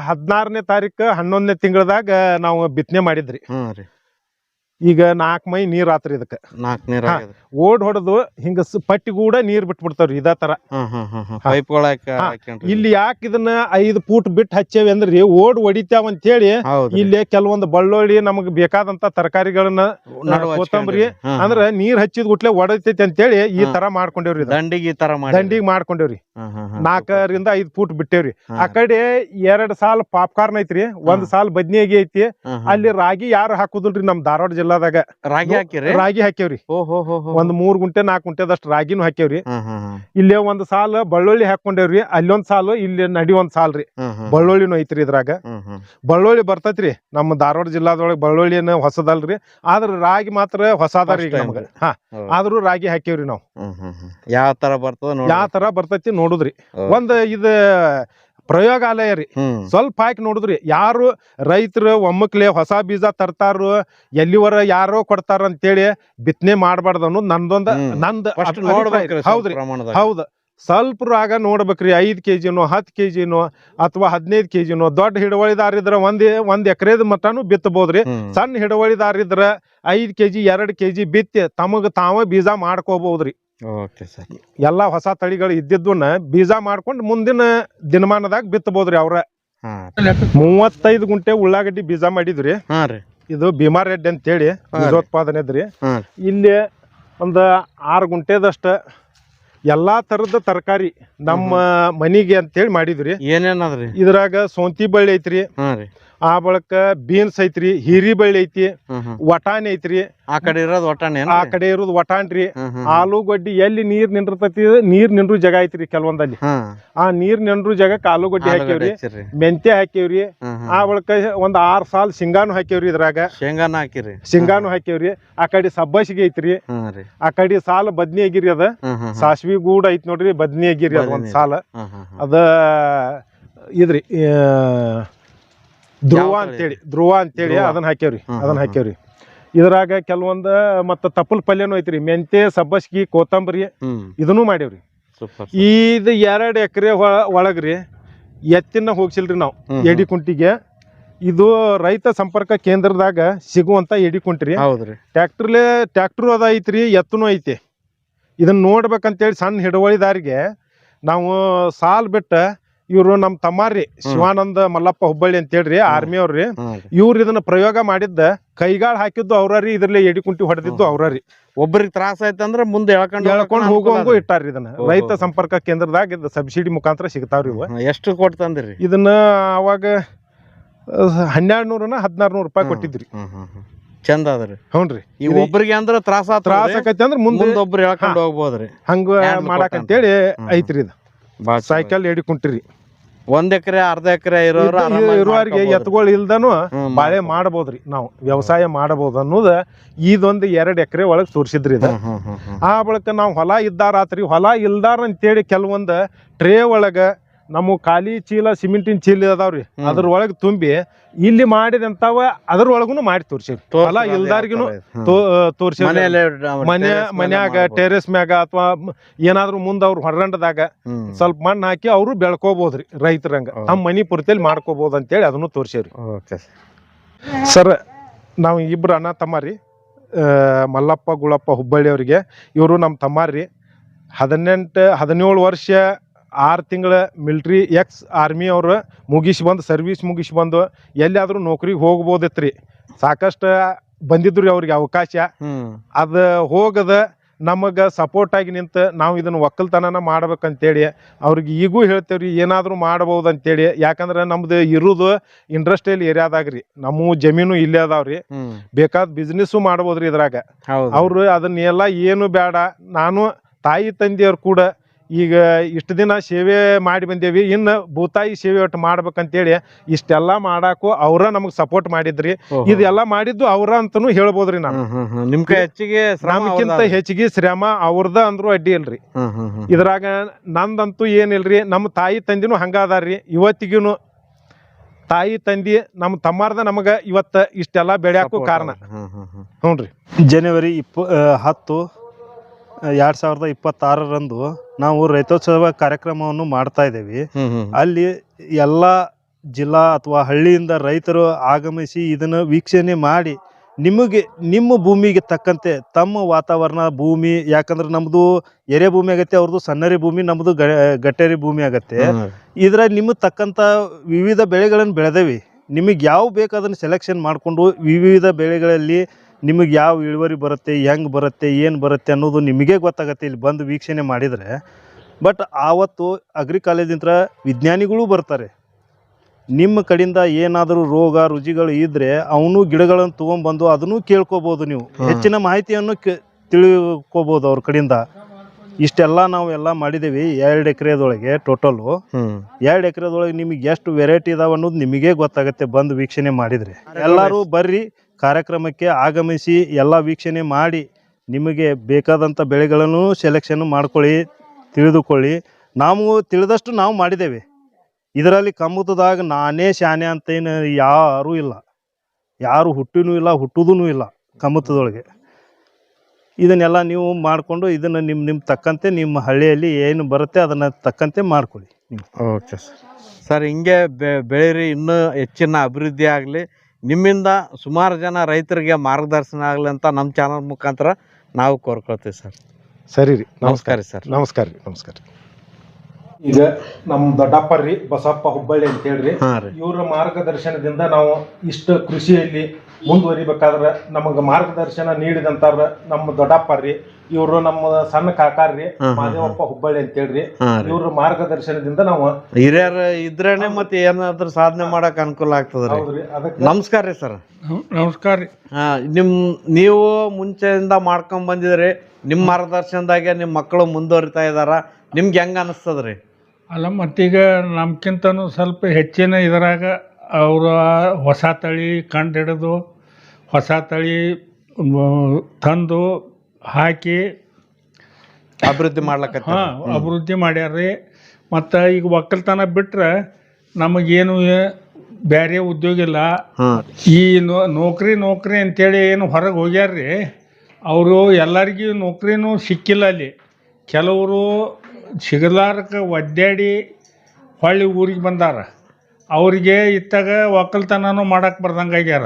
ಹದಿನಾರನೇ ತಾರೀಕು ಹನ್ನೊಂದನೇ ತಿಂಗಳದಾಗ ನಾವು ಬಿತ್ತನೆ ಮಾಡಿದ್ರಿ. ಈಗ ನಾಲ್ಕು ಮೈ ನೀರ್ ಆತ್ರಿ ಇದಕ್ಕೆ. ನಾಲ್ಕು ನೀರ್ ಹಾ. ಆಗ್ಯದ್ರಿ ಓಡ್ ಹೊಡೆದು ಹಿಂಗ ಸ- ಪಟ್ಟಿ ಕೂಡ ನೀರ್ ಬಿಟ್ಬಿಡ್ತಾವ್ರಿ ಇದೇ ತರ. ಇಲ್ಲಿ ಯಾಕೆ ಇದನ್ನ ಐದು ಫೂಟ್ ಬಿಟ್ಟು ಹಚ್ಚೇವಿ ಅಂದ್ರಿ? ಓಡ್ ಹೊಡಿತಾವ ಅಂತ ಹೇಳಿ ಇಲ್ಲಿ ಕೆಲವೊಂದು ಬಳ್ಳೊಳ್ಳಿ ನಮಗ್ ಬೇಕಾದಂತ ತರಕಾರಿಗಳನ್ನ ಕೊತ್ತಂಬರಿ ಅಂದ್ರ ನೀರ್ ಹಚ್ಚಿದ ಗುಟ್ಲೆ ಒಡತೈತಿ ಅಂತೇಳಿ ಈ ತರ ಮಾಡ್ಕೊಂಡೇವ್ರಿ. ದಂಡಿಗೆ ಈ ತರ ದಂಡಿಗೆ ಮಾಡ್ಕೊಂಡೇವ್ರಿ. ನಾಲ್ಕರಿಂದ ಐದ್ ಫೂಟ್ ಬಿಟ್ಟೇವ್ರಿ. ಆ ಕಡೆ ಎರಡ್ ಸಾಲ ಪಾಪ್ಕಾರ್ನ್ ಐತ್ರಿ ಒಂದ್ ಸಾಲ ಸಾಲ್ ಬದ್ನಿಯಾಗಿ ಐತಿ ಅಲ್ಲಿ ರಾಗಿ ಯಾರು ಹಾಕುದಿಲ್ರಿ ನಮ್ ಧಾರವಾಡ ಜಿಲ್ಲಾದಾಗ ರಾಗಿ ಹಾಕಿರಿ? ರಾಗಿ ಹಾಕ್ಯವ್ರಿ. ಒಂದ್ ಮೂರ್ ಗುಂಟೆ ನಾಲ್ಕು ಗುಂಟೆದಷ್ಟು ರಾಗಿನೂ ಹಾಕ್ಯವ್ರಿ. ಇಲ್ಲೇ ಒಂದ್ ಸಾಲ ಬಳ್ಳೊಳ್ಳಿ ಹಾಕೊಂಡೇವ್ರಿ ಅಲ್ಲೊಂದ್ ಸಾಲು ಇಲ್ಲಿ ನಡಿ ಒಂದ್ ಸಾಲ್ರಿ ರೀ. ಬಳ್ಳೊಳ್ಳಿನೂ ಬಳ್ಳುಳ್ಳಿನೂ ಐತ್ರಿ ಇದ್ರಾಗ. ಬಳ್ಳುಳ್ಳಿ ಬರ್ತೈತ್ರಿ. ನಮ್ಮ ಧಾರವಾಡ ಜಿಲ್ಲಾದೊಳಗೆ ಬಳ್ಳುಳ್ಳಿ ಏನು ಹೊಸದಲ್ರಿ. ಆದ್ರ ರಾಗಿ ಮಾತ್ರ ಹೊಸದಾರಿ ನಮ್ಗ. ಹಾ. ಆದ್ರೂ ರಾಗಿ ಹಾಕ್ಯವ್ರಿ ನಾವು. ಯಾವ ತರ ಬರ್ತದ ಯಾವ ತರ ಬರ್ತೈತಿ ನೋಡುದ್ರಿ. ಒಂದ್ ಇದ ಪ್ರಯೋಗಾಲಯ ರೀ. ಸ್ವಲ್ಪ ಹಾಕಿ ನೋಡಿದ್ರಿ. ಯಾರು ರೈತರು ಒಮ್ಮಕ್ಲೆ ಹೊಸ ಬೀಜ ತರ್ತಾರು ಎಲ್ಲಿವರ ಯಾರೋ ಕೊಡ್ತಾರ ಅಂತೇಳಿ ಬಿತ್ತನೆ ಮಾಡಬಾರ್ದು ಅನ್ನೋದು ನಂದೊಂದ. ನಂದ್. ಹೌದ್ರಿ. ಹೌದು. ಸ್ವಲ್ಪ ರಾಗ ನೋಡ್ಬೇಕ್ರಿ. ಐದ್ ಕೆಜಿನೋ ಹತ್ತು ಕೆಜಿನೋ ಅಥವಾ ಹದಿನೈದು ಕೆಜಿನೋ. ದೊಡ್ಡ ಹಿಡುವಳಿದಾರಿದ್ರ ಒಂದೇ ಒಂದ್ ಎಕರೆದ ಮಟ್ಟನು ಬಿತ್ತಬೋದ್ರಿ ಸಣ್ಣ ಸಣ್ಣ ಐದು ಕೆ ಐದ್ ಕೆಜಿ ಎರಡ್ ಕೆಜಿ ಬಿತ್ತಿ ತಮಗ ತಾವ ಬೀಜ ಮಾಡ್ಕೋಬಹುದ್ರಿ ಓಕೆ ಸರ್. ಎಲ್ಲ ಹೊಸ ತಳಿಗಳು ಇದ್ದಿದ್ದನ್ನ ಬೀಜ ಮಾಡ್ಕೊಂಡು ಮುಂದಿನ ದಿನಮಾನದಾಗ ಬಿತ್ತಬೋದ್ರಿ ಅವ್ರ. ಮೂವತ್ತೈದು ಗುಂಟೆ ಉಳ್ಳಾಗಡ್ಡಿ ಬೀಜ ಮಾಡಿದ್ರಿ. ಇದು ಭೀಮಾ ರೆಡ್ಡಿ ಅಂತೇಳಿ. ಬೀಜೋತ್ಪಾದನೆ ಇದ್ರಿ. ಇಲ್ಲಿ ಒಂದು ಆರು ಗುಂಟೆದಷ್ಟ ಎಲ್ಲಾ ತರದ ತರಕಾರಿ ನಮ್ಮ ಮನಿಗೆ ಅಂತೇಳಿ ಮಾಡಿದ್ರಿ. ಏನೇನದ್ರಿ ಇದ್ರಾಗ ಸೋಂತಿ ಬಳ್ಳಿ ಐತ್ರಿ. ಆ ಬಳಕ ಬೀನ್ಸ್ ಐತ್ರಿ ಹೀರಿಬಳ್ಳಿ ಐತಿ ವಟಾಣಿ ಐತ್ರಿ. ಆ ಕಡೆ ಇರೋದು ವಟಾಣಿ ಆ ಕಡೆ ಇರೋದು ವಟಾಣ್ರಿ ಆಲೂಗಡ್ಡಿ ಎಲ್ಲಿ ನೀರ್ ನಿಂದಿರ್ತೈತಿ ನೀರ್ ನಿಂದ್ರು ಜಗ ಐತ್ರಿ ಕೆಲವೊಂದಲ್ಲಿ. ಆ ನೀರ್ ನಿಂದ್ರು ಜಾಗಕ್ಕೆ ಆಲೂಗಡ್ಡಿ ಹಾಕಿವ್ರಿ ಮೆಂತೆ ಮೆಂತ್ಯ ಹ್ಮ್ ಆ ಬಳಕ ಒಂದ್ ಆರ್ ಸಾಲ್ ಶೇಂಗಾನು ಹಾಕಿವ್ರಿ ಇದ್ರಾಗ. ಶೇಂಗಾನ ಹಾಕಿರಿ. ಶೇಂಗಾನು ಹಾಕಿವ್ರಿ ಆ ಕಡೆ ಸಬ್ಬಸಿಗೆ ಐತ್ರಿ. ಆ ಕಡೆ ಸಾಲ ಬದ್ನಿ ಆಗಿರಿ ಅದ. ಸಾಸ್ವಿ ಗೂಡ ಐತ್ ನೋಡ್ರಿ ಬದ್ನಿ ಆಗಿರಿ ಅದ ಒಂದ್. ಸಾಲ. ಅದ ಇದ್ರಿ ಧ್ರುವ? ಅಂತೇಳಿ ಧ್ರುವ ಅಂತೇಳಿ. ಅದನ್ನ ಹಾಕ್ಯಾವ್ರಿ ಅದನ್ನ ಹಾಕ್ಯಾವ್ರಿ. ಇದ್ರಾಗ ಕೆಲವೊಂದ ಮತ್ತ ತಪ್ಪಲ್ ಪಲ್ಯನೂ ಐತ್ರಿ ಮೆಂತೆ ಸಬ್ಬಸ್ಗಿ ಕೊತ್ತಂಬರಿ ಇದನ್ನೂ ಮಾಡೇವ್ರಿ ಇದು ಎರಡ್ ಎಕರೆ ಒಳಗ್ರಿ ಎತ್ತಿನ ಹೋಗ್ಸಿಲ್ರಿ ನಾವು ಎಡಿ ಕುಂಟಿಗೆ ಇದು ರೈತ ಸಂಪರ್ಕ ಕೇಂದ್ರದಾಗ ಸಿಗುವಂತ ಎಡಿ ಕುಂಟ್ರಿ ಹೌದ್ರಿ. ಟ್ಯಾಕ್ಟ್ರಲೆ ಟ್ಯಾಕ್ಟ್ರು ಅದ ಐತ್ರಿ ಎತ್ತನೂ ಐತಿ. ಇದನ್ನ ನೋಡ್ಬೇಕಂತೇಳಿ ಸಣ್ಣ ಹಿಡುವಳಿದಾರಿಗೆ ನಾವು ಸಾಲ್ ಬಿಟ್ಟ ಇವರು ನಮ್ ತಮ್ಮಾರಿ ಶಿವಾನಂದ ಮಲ್ಲಪ್ಪ ಹುಬ್ಬಳ್ಳಿ ಅಂತ ಹೇಳ್ರಿ ಆರ್ಮಿ ಅವ್ರಿ ಇವ್ರ ಇದನ್ನ ಪ್ರಯೋಗ ಮಾಡಿದ್ದ ಕೈಗಾಳ್ ಹಾಕಿದ್ದು ಅವ್ರಿ ಇದ್ರಲ್ಲಿ ಎಡಿ ಕುಂಟಿ ಹೊಡೆದಿದ್ದು ಅವ್ರಿ ಒಬ್ಬರಿಗೆ ತ್ರಾಸ ಆಯ್ತಂದ್ರ ಮುಂದೆ ಎಳ್ಕೊಂಡು ಎಳ್ಕೊಂಡ್ ಹೋಗುವಂಗು ಇಟ್ಟಾರ್ರಿ ಇದನ್ನ. ರೈತ ಸಂಪರ್ಕ ಕೇಂದ್ರದಾಗ ಇದ್ ಸಬ್ಸಿಡಿ ಮುಖಾಂತರ ಸಿಗ್ತಾವ್ರಿ ಇವ. ಎಷ್ಟು ಕೊಟ್ಟು ತಂದಿರಿ ಇದನ್ನ ಅವಾಗ ಹನ್ನೆರಡು ನೂರನ ಹದಿನಾರು ನೂರು ರೂಪಾಯಿ ಕೊಟ್ಟಿದ್ರಿ. ಚಂದ ಅದ್ರಿ ಹ್ಞೂನ್ರಿ ಈ ಒಬ್ರಿಗೆ ಅಂದ್ರ ತ್ರಾಸ ತ್ರಾಸ ಆಕೈತಿ ಅಂದ್ರ ಮುಂದೆ ಒಬ್ರು ಹೇಳ್ಕೊಂಡು ಹೋಗ್ಬೋದ್ರಿ. ಹಂಗ ಮಾಡಾಕಂತೇಳಿ. ಐತ್ರಿ ಇದು. ಸೈಕಲ್ ಎಡಿ ಕುಂಟಿರಿ ಒಂದ್ ಎಕರೆ ಅರ್ಧ ಎಕರೆ ಇರೋರು ಇರುವವರಿಗೆ ಎತ್ತುಗಳು ಇಲ್ದನು ಬಾಳೆ ಮಾಡಬಹುದ್ರಿ ನಾವು ವ್ಯವಸಾಯ ಮಾಡಬಹುದು ಅನ್ನೋದ ಇದೊಂದು ಎರಡ್ ಎಕರೆ ಒಳಗ್ ತೋರ್ಸಿದ್ರಿ ಇದ. ಆ ಬಳಿಕ ನಾವು ಹೊಲ ಇದ್ದಾರಾತ್ರಿ ಹೊಲ ಇಲ್ದಾರ ಅಂತೇಳಿ ಕೆಲವೊಂದು ಟ್ರೇ ಒಳಗ ನಮ್ಮ ಖಾಲಿ ಚೀಲ ಸಿಮೆಂಟಿನ ಚೀಲ ಅದಾವ್ರಿ. ಅದ್ರ ಒಳಗ್ ತುಂಬಿ ಇಲ್ಲಿ ಮಾಡಿದಂತಾವ ಅದ್ರ ಒಳಗುನು ಮಾಡಿ ತೋರ್ಸಿವಿ ಹೊಲ ಇಲ್ದಾರ್ಗಿನು ತೋರ್ಸಿ ಮನೆ ಮನ್ಯಾಗ ಟೆರೆಸ್ ಮ್ಯಾಗ ಅಥವಾ ಏನಾದ್ರು ಮುಂದ ಅವ್ರು ಹೊರಗಂಡದಾಗ ಸ್ವಲ್ಪ ಮಣ್ಣು ಹಾಕಿ ಅವರು ಬೆಳ್ಕೋಬಹುದ್ರಿ ರೈತರಂಗ. ನಮ್ಮ ತಮ್ಮ ಮನಿ ಪೂರ್ತಿಯಲ್ಲಿ ಮಾಡ್ಕೋಬಹುದು ಅಂತೇಳಿ ಅದನ್ನು ತೋರ್ಸೇವ್ರಿ. ಸರ್ ನಾವು ಇಬ್ರು ಅಣ್ಣ ತಮ್ಮಾರಿ ಮಲ್ಲಪ್ಪ ಗುಳಪ್ಪ ಹುಬ್ಬಳ್ಳಿ ಅವರಿಗೆ ಇವರು ನಮ್ಮ ತಮ್ಮಾರಿ. ಹದಿನೆಂಟು ಹದಿನೇಳು ವರ್ಷ ಆರು ತಿಂಗಳ ಮಿಲ್ಟ್ರಿ ಎಕ್ಸ್ ಆರ್ಮಿ ಅವರು ಮುಗಿಸಿ ಬಂದು ಸರ್ವಿಸ್ ಮುಗಿಸಿ ಬಂದು ಎಲ್ಲಿಯಾದರೂ ನೌಕರಿಗೆ ಹೋಗ್ಬೋದಿತ್ರಿ. ಸಾಕಷ್ಟು ಬಂದಿದ್ರು ಅವ್ರಿಗೆ ಅವಕಾಶ. ಅದು ಹೋಗದ ನಮಗೆ ಸಪೋರ್ಟ್ ಆಗಿ ನಿಂತು ನಾವು ಇದನ್ನು ಒಕ್ಕಲ್ತನನ ಮಾಡ್ಬೇಕಂತೇಳಿ ಅವ್ರಿಗೆ ಈಗೂ ಹೇಳ್ತೇವ್ರಿ ಏನಾದರೂ ಮಾಡ್ಬೋದು ಅಂತೇಳಿ ಯಾಕಂದ್ರೆ ನಮ್ದು ಇರೋದು ಇಂಡಸ್ಟ್ರಿಯಲ್ ಏರಿಯಾದಾಗ ರೀ ನಮ್ಮ ಜಮೀನು ಇಲ್ಲೇ ಅದಾವ ರೀ ಬೇಕಾದ ಬಿಸ್ನೆಸ್ಸು ಮಾಡ್ಬೋದ್ರಿ ಇದ್ರಾಗ. ಅವ್ರು ಅದನ್ನೆಲ್ಲ ಏನು ಬೇಡ ನಾನು ತಾಯಿ ತಂದೆಯವ್ರು ಕೂಡ ಈಗ ಇಷ್ಟು ದಿನ ಸೇವೆ ಮಾಡಿ ಬಂದೇವಿ ಇನ್ನು ಭೂತಾಯಿ ಸೇವೆ ಒಟ್ಟು ಮಾಡ್ಬೇಕಂತೇಳಿ ಇಷ್ಟೆಲ್ಲ ಮಾಡಾಕು ಅವ್ರ ನಮಗೆ ಸಪೋರ್ಟ್ ಮಾಡಿದ್ರಿ. ಇದೆಲ್ಲಾ ಮಾಡಿದ್ದು ಅವ್ರ ಅಂತಾನು ಹೇಳ್ಬೋದ್ರಿ ನಾನು ಹ್ಮ್, ಹ್ಮ್, ಹ್ಮ್. ನಿಮ್ ಕೈ ಹೆಚ್ಚಿಗೆ ಶ್ರಮಕ್ಕಿಂತ ನಮ್ಗಿಂತ ಹೆಚ್ಚಿಗೆ ಶ್ರಮ ಅವ್ರದ ಅಂದ್ರು ಅಡ್ಡಿ ಇಲ್ರಿ. ಇದ್ರಾಗ ನಂದಂತೂ ಏನಿಲ್ರಿ ನಮ್ಮ ತಾಯಿ ತಂದಿನೂ ಹಂಗಾದಾರ್ರಿ ಇವತ್ತಿಗೂನು ಇವತ್ತಿಗೂ ತಾಯಿ ತಂದಿ ನಮ್ಮ ತಮ್ಮಾರ್ದ ನಮಗ ಇವತ್ತ ಇಷ್ಟೆಲ್ಲ ಬೆಳ್ಯಾಕು ಕಾರಣ. ಹ್ಞೂ ರೀ ಹ್ಮ್, ಹ್ಮ್. ಹ್ಞೂನ್ರಿ. ಜನವರಿ ಇಪ್ಪ ಹತ್ತು ಎರಡು ಸಾವಿರದ ಇಪ್ಪತ್ತಾರರಂದು ನಾವು ರೈತೋತ್ಸವ ಕಾರ್ಯಕ್ರಮವನ್ನು ಮಾಡ್ತಾ ಇದ್ದೇವೆ. ಅಲ್ಲಿ ಎಲ್ಲ ಜಿಲ್ಲಾ ಅಥವಾ ಹಳ್ಳಿಯಿಂದ ರೈತರು ಆಗಮಿಸಿ ಇದನ್ನು ವೀಕ್ಷಣೆ ಮಾಡಿ ನಿಮಗೆ ನಿಮ್ಮ ಭೂಮಿಗೆ ತಕ್ಕಂತೆ ತಮ್ಮ ವಾತಾವರಣ ಭೂಮಿ ಯಾಕಂದ್ರೆ ನಮ್ಮದು ಎರೆ ಭೂಮಿ ಆಗತ್ತೆ ಅವ್ರದ್ದು ಸಣ್ಣರಿ ಭೂಮಿ ನಮ್ಮದು ಗಟ್ಟೆರಿ ಭೂಮಿ ಆಗತ್ತೆ. ಇದ್ರಾಗ ನಿಮಗೆ ತಕ್ಕಂಥ ವಿವಿಧ ಬೆಳೆಗಳನ್ನು ಬೆಳೆದೇವಿ. ನಿಮಗೆ ಯಾವ ಬೇಕು ಅದನ್ನು ಸೆಲೆಕ್ಷನ್ ಮಾಡಿಕೊಂಡು ವಿವಿಧ ಬೆಳೆಗಳಲ್ಲಿ ನಿಮಗೆ ಯಾವ ಇಳುವರಿ ಬರುತ್ತೆ ಹೆಂಗೆ ಬರುತ್ತೆ ಏನು ಬರುತ್ತೆ ಅನ್ನೋದು ನಿಮಗೆ ಗೊತ್ತಾಗತ್ತೆ ಇಲ್ಲಿ ಬಂದು ವೀಕ್ಷಣೆ ಮಾಡಿದರೆ. ಬಟ್ ಆವತ್ತು ಅಗ್ರಿ ಕಾಲೇಜಿಂದ ವಿಜ್ಞಾನಿಗಳು ಬರ್ತಾರೆ. ನಿಮ್ಮ ಕಡೆಯಿಂದ ಏನಾದರೂ ರೋಗ ರುಜಿಗಳು ಇದ್ದರೆ ಅವನು ಗಿಡಗಳನ್ನು ತೊಗೊಂಬಂದು ಅದನ್ನು ಕೇಳ್ಕೊಬೋದು ನೀವು. ಹೆಚ್ಚಿನ ಮಾಹಿತಿಯನ್ನು ಕೇ ತಿಳ್ಕೊಬೋದು ಅವ್ರ ಕಡೆಯಿಂದ ಇಷ್ಟೆಲ್ಲ ನಾವು ಎಲ್ಲ ಮಾಡಿದ್ದೀವಿ ಎರಡು ಎಕರೆದೊಳಗೆ ಟೋಟಲು ಎರಡು ಎಕರೆದೊಳಗೆ ನಿಮಗೆ ಎಷ್ಟು ವೆರೈಟಿ ಇದಾವೆ ಅನ್ನೋದು ನಿಮಗೆ ಗೊತ್ತಾಗುತ್ತೆ ಬಂದು ವೀಕ್ಷಣೆ ಮಾಡಿದರೆ. ಎಲ್ಲರೂ ಬರ್ರಿ. ಕಾರ್ಯಕ್ರಮಕ್ಕೆ ಆಗಮಿಸಿ ಎಲ್ಲ ವೀಕ್ಷಣೆ ಮಾಡಿ ನಿಮಗೆ ಬೇಕಾದಂಥ ಬೆಳೆಗಳನ್ನು ಸೆಲೆಕ್ಷನ್ ಮಾಡ್ಕೊಳ್ಳಿ, ತಿಳಿದುಕೊಳ್ಳಿ. ನಾವು ತಿಳಿದಷ್ಟು ನಾವು ಮಾಡಿದ್ದೇವೆ. ಇದರಲ್ಲಿ ಕಮ್ಮುತದಾಗ ನಾನೇ ಶಾನೆ ಅಂತ ಏನು ಯಾರೂ ಇಲ್ಲ. ಯಾರು ಹುಟ್ಟಿನೂ ಇಲ್ಲ ಹುಟ್ಟುದೂ ಇಲ್ಲ ಕಮ್ಮುತದೊಳಗೆ ಇದನ್ನೆಲ್ಲ ನೀವು ಮಾಡಿಕೊಂಡು ಇದನ್ನು ನಿಮ್ಮ ನಿಮ್ಮ ತಕ್ಕಂತೆ ನಿಮ್ಮ ಹಳ್ಳಿಯಲ್ಲಿ ಏನು ಬರುತ್ತೆ ಅದನ್ನು ತಕ್ಕಂತೆ ಮಾಡ್ಕೊಳ್ಳಿ. Okay sir. ಸರ್, ಹಿಂಗೆ ಬೆಳೀರಿ ಇನ್ನೂ ಹೆಚ್ಚಿನ ಅಭಿವೃದ್ಧಿ ಆಗಲಿ. ನಿಮ್ಮಿಂದ ಸುಮಾರು ಜನ ರೈತರಿಗೆ ಮಾರ್ಗದರ್ಶನ ಆಗಲಿ ಅಂತ ನಮ್ಮ ಚಾನಲ್ ಮುಖಾಂತರ ನಾವು ಕೋರ್ಕೊಳ್ತೀವಿ ಸರ್. ಸರಿ ರೀ. ನಮಸ್ಕಾರ. ರೀ ಸರ್. ನಮಸ್ಕಾರ ರೀ. ನಮಸ್ಕಾರ ಈಗ ನಮ್ಮ ದೊಡ್ಡಪ್ಪ ರೀ ಬಸಪ್ಪ ಹುಬ್ಬಳ್ಳಿ ಅಂತ ಹೇಳ್ರಿ. ಹಾಂ ರೀ. ಇವರ ಮಾರ್ಗದರ್ಶನದಿಂದ ನಾವು ಇಷ್ಟು ಕೃಷಿಯಲ್ಲಿ ಮುಂದುವರಿಬೇಕಾದ್ರೆ ನಮಗೆ ಮಾರ್ಗದರ್ಶನ ನೀಡಿದಂತಾರ ನಮ್ಮ ದೊಡ್ಡಪ್ಪ ರೀ ಇವರು ನಮ್ಮ ಸಣ್ಣ ಕಾಕಾರ್ರಿ ಮಾದೇವಪ್ಪ ಹುಬ್ಬಳ್ಳಿ ಅಂತ ಹೇಳ್ರಿ ಇವ್ರ ಮಾರ್ಗದರ್ಶನದಿಂದ ನಾವು ಹಿರಿಯರ ಇದ್ರೇನೆ ಮತ್ತೆ ಏನಾದ್ರೂ ಸಾಧನೆ ಮಾಡಕ್ ಅನುಕೂಲ ಆಗ್ತದ ರೀ ಹೌದ್ರಿ ಅದಕ್ಕೆ ನಮಸ್ಕಾರ ರೀ ಸರ್. ನಮಸ್ಕಾರ ರೀ. ಹಾ ನಿಮ್ ನೀವು ಮುಂಚೆಯಿಂದ ಮಾಡ್ಕೊಂಡ್ ಬಂದಿದ್ರಿ ನಿಮ್ಮ ಮಾರ್ಗದರ್ಶನದಾಗೆ ನಿಮ್ಮ ಮಕ್ಕಳು ಮುಂದುವರಿತಾ ಇದಾರ ನಿಮ್ಗೆ ಹೆಂಗ ಅನಿಸ್ತದ್ರಿ? ಅಲ್ಲ ಮತ್ತೀಗ ನಮ್ಕಿಂತನೂ ಸ್ವಲ್ಪ ಹೆಚ್ಚಿನ ಇದರಾಗ ಅವರು ಹೊಸ ತಳಿ ಕಂಡು ಹಿಡಿದು ಹೊಸ ತಳಿ ಮ್, ತಂದು ಹಾಕಿ ಅಭಿವೃದ್ಧಿ ಮಾಡ್ಲಕ್ಕ ಹಾಂ ಅಭಿವೃದ್ಧಿ ಮಾಡ್ಯಾರ್ರಿ. ಮತ್ತು ಈಗ ಒಕ್ಕಲ್ತನ ಬಿಟ್ರೆ ನಮಗೇನು ಬೇರೆ ಉದ್ಯೋಗ ಇಲ್ಲ. ಈ ನೋ- ನೌಕರಿ ನೌಕರಿ ಅಂತೇಳಿ ಏನು ಹೊರಗೆ ಹೋಗ್ಯಾರ್ರಿ ಅವರು ಎಲ್ಲರಿಗೂ ನೌಕರಿನೂ ಸಿಕ್ಕಿಲ್ಲ ಅಲ್ಲಿ. ಕೆಲವರು ಸಿಗಲಾರಕ್ಕೆ ಒದ್ದಾಡಿ ಹೊಳ್ಳಿ ಊರಿಗೆ ಬಂದಾರ. ಅವರಿಗೆ ಇತ್ತಾಗ ಒಕ್ಕಲ್ತನನೂ ಮಾಡಕ್ಕೆ ಬರ್ದಂಗೆ ಆಗ್ಯಾರ.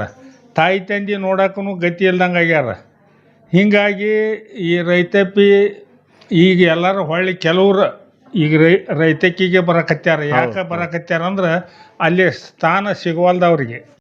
ತಾಯಿ ತಂದೆ ನೋಡೋಕ್ಕೂ ಗತಿ ಇಲ್ದಂಗೆ ಆಗ್ಯಾರ. ಹೀಗಾಗಿ ಈ ರೈತಾಪಿ ಈಗ ಎಲ್ಲರೂ ಹೊಳ್ಳಿ ಕೆಲವ್ರು ಈಗ ರೈ ರೈತಕಿಗೆ ಬರಕತ್ಯಾರ ಯಾಕೆ ಬರಕತ್ಯಾರ ಅಂದ್ರೆ ಅಲ್ಲಿ ಸ್ಥಾನ ಸಿಗವಲ್ದು ಅವ್ರಿಗೆ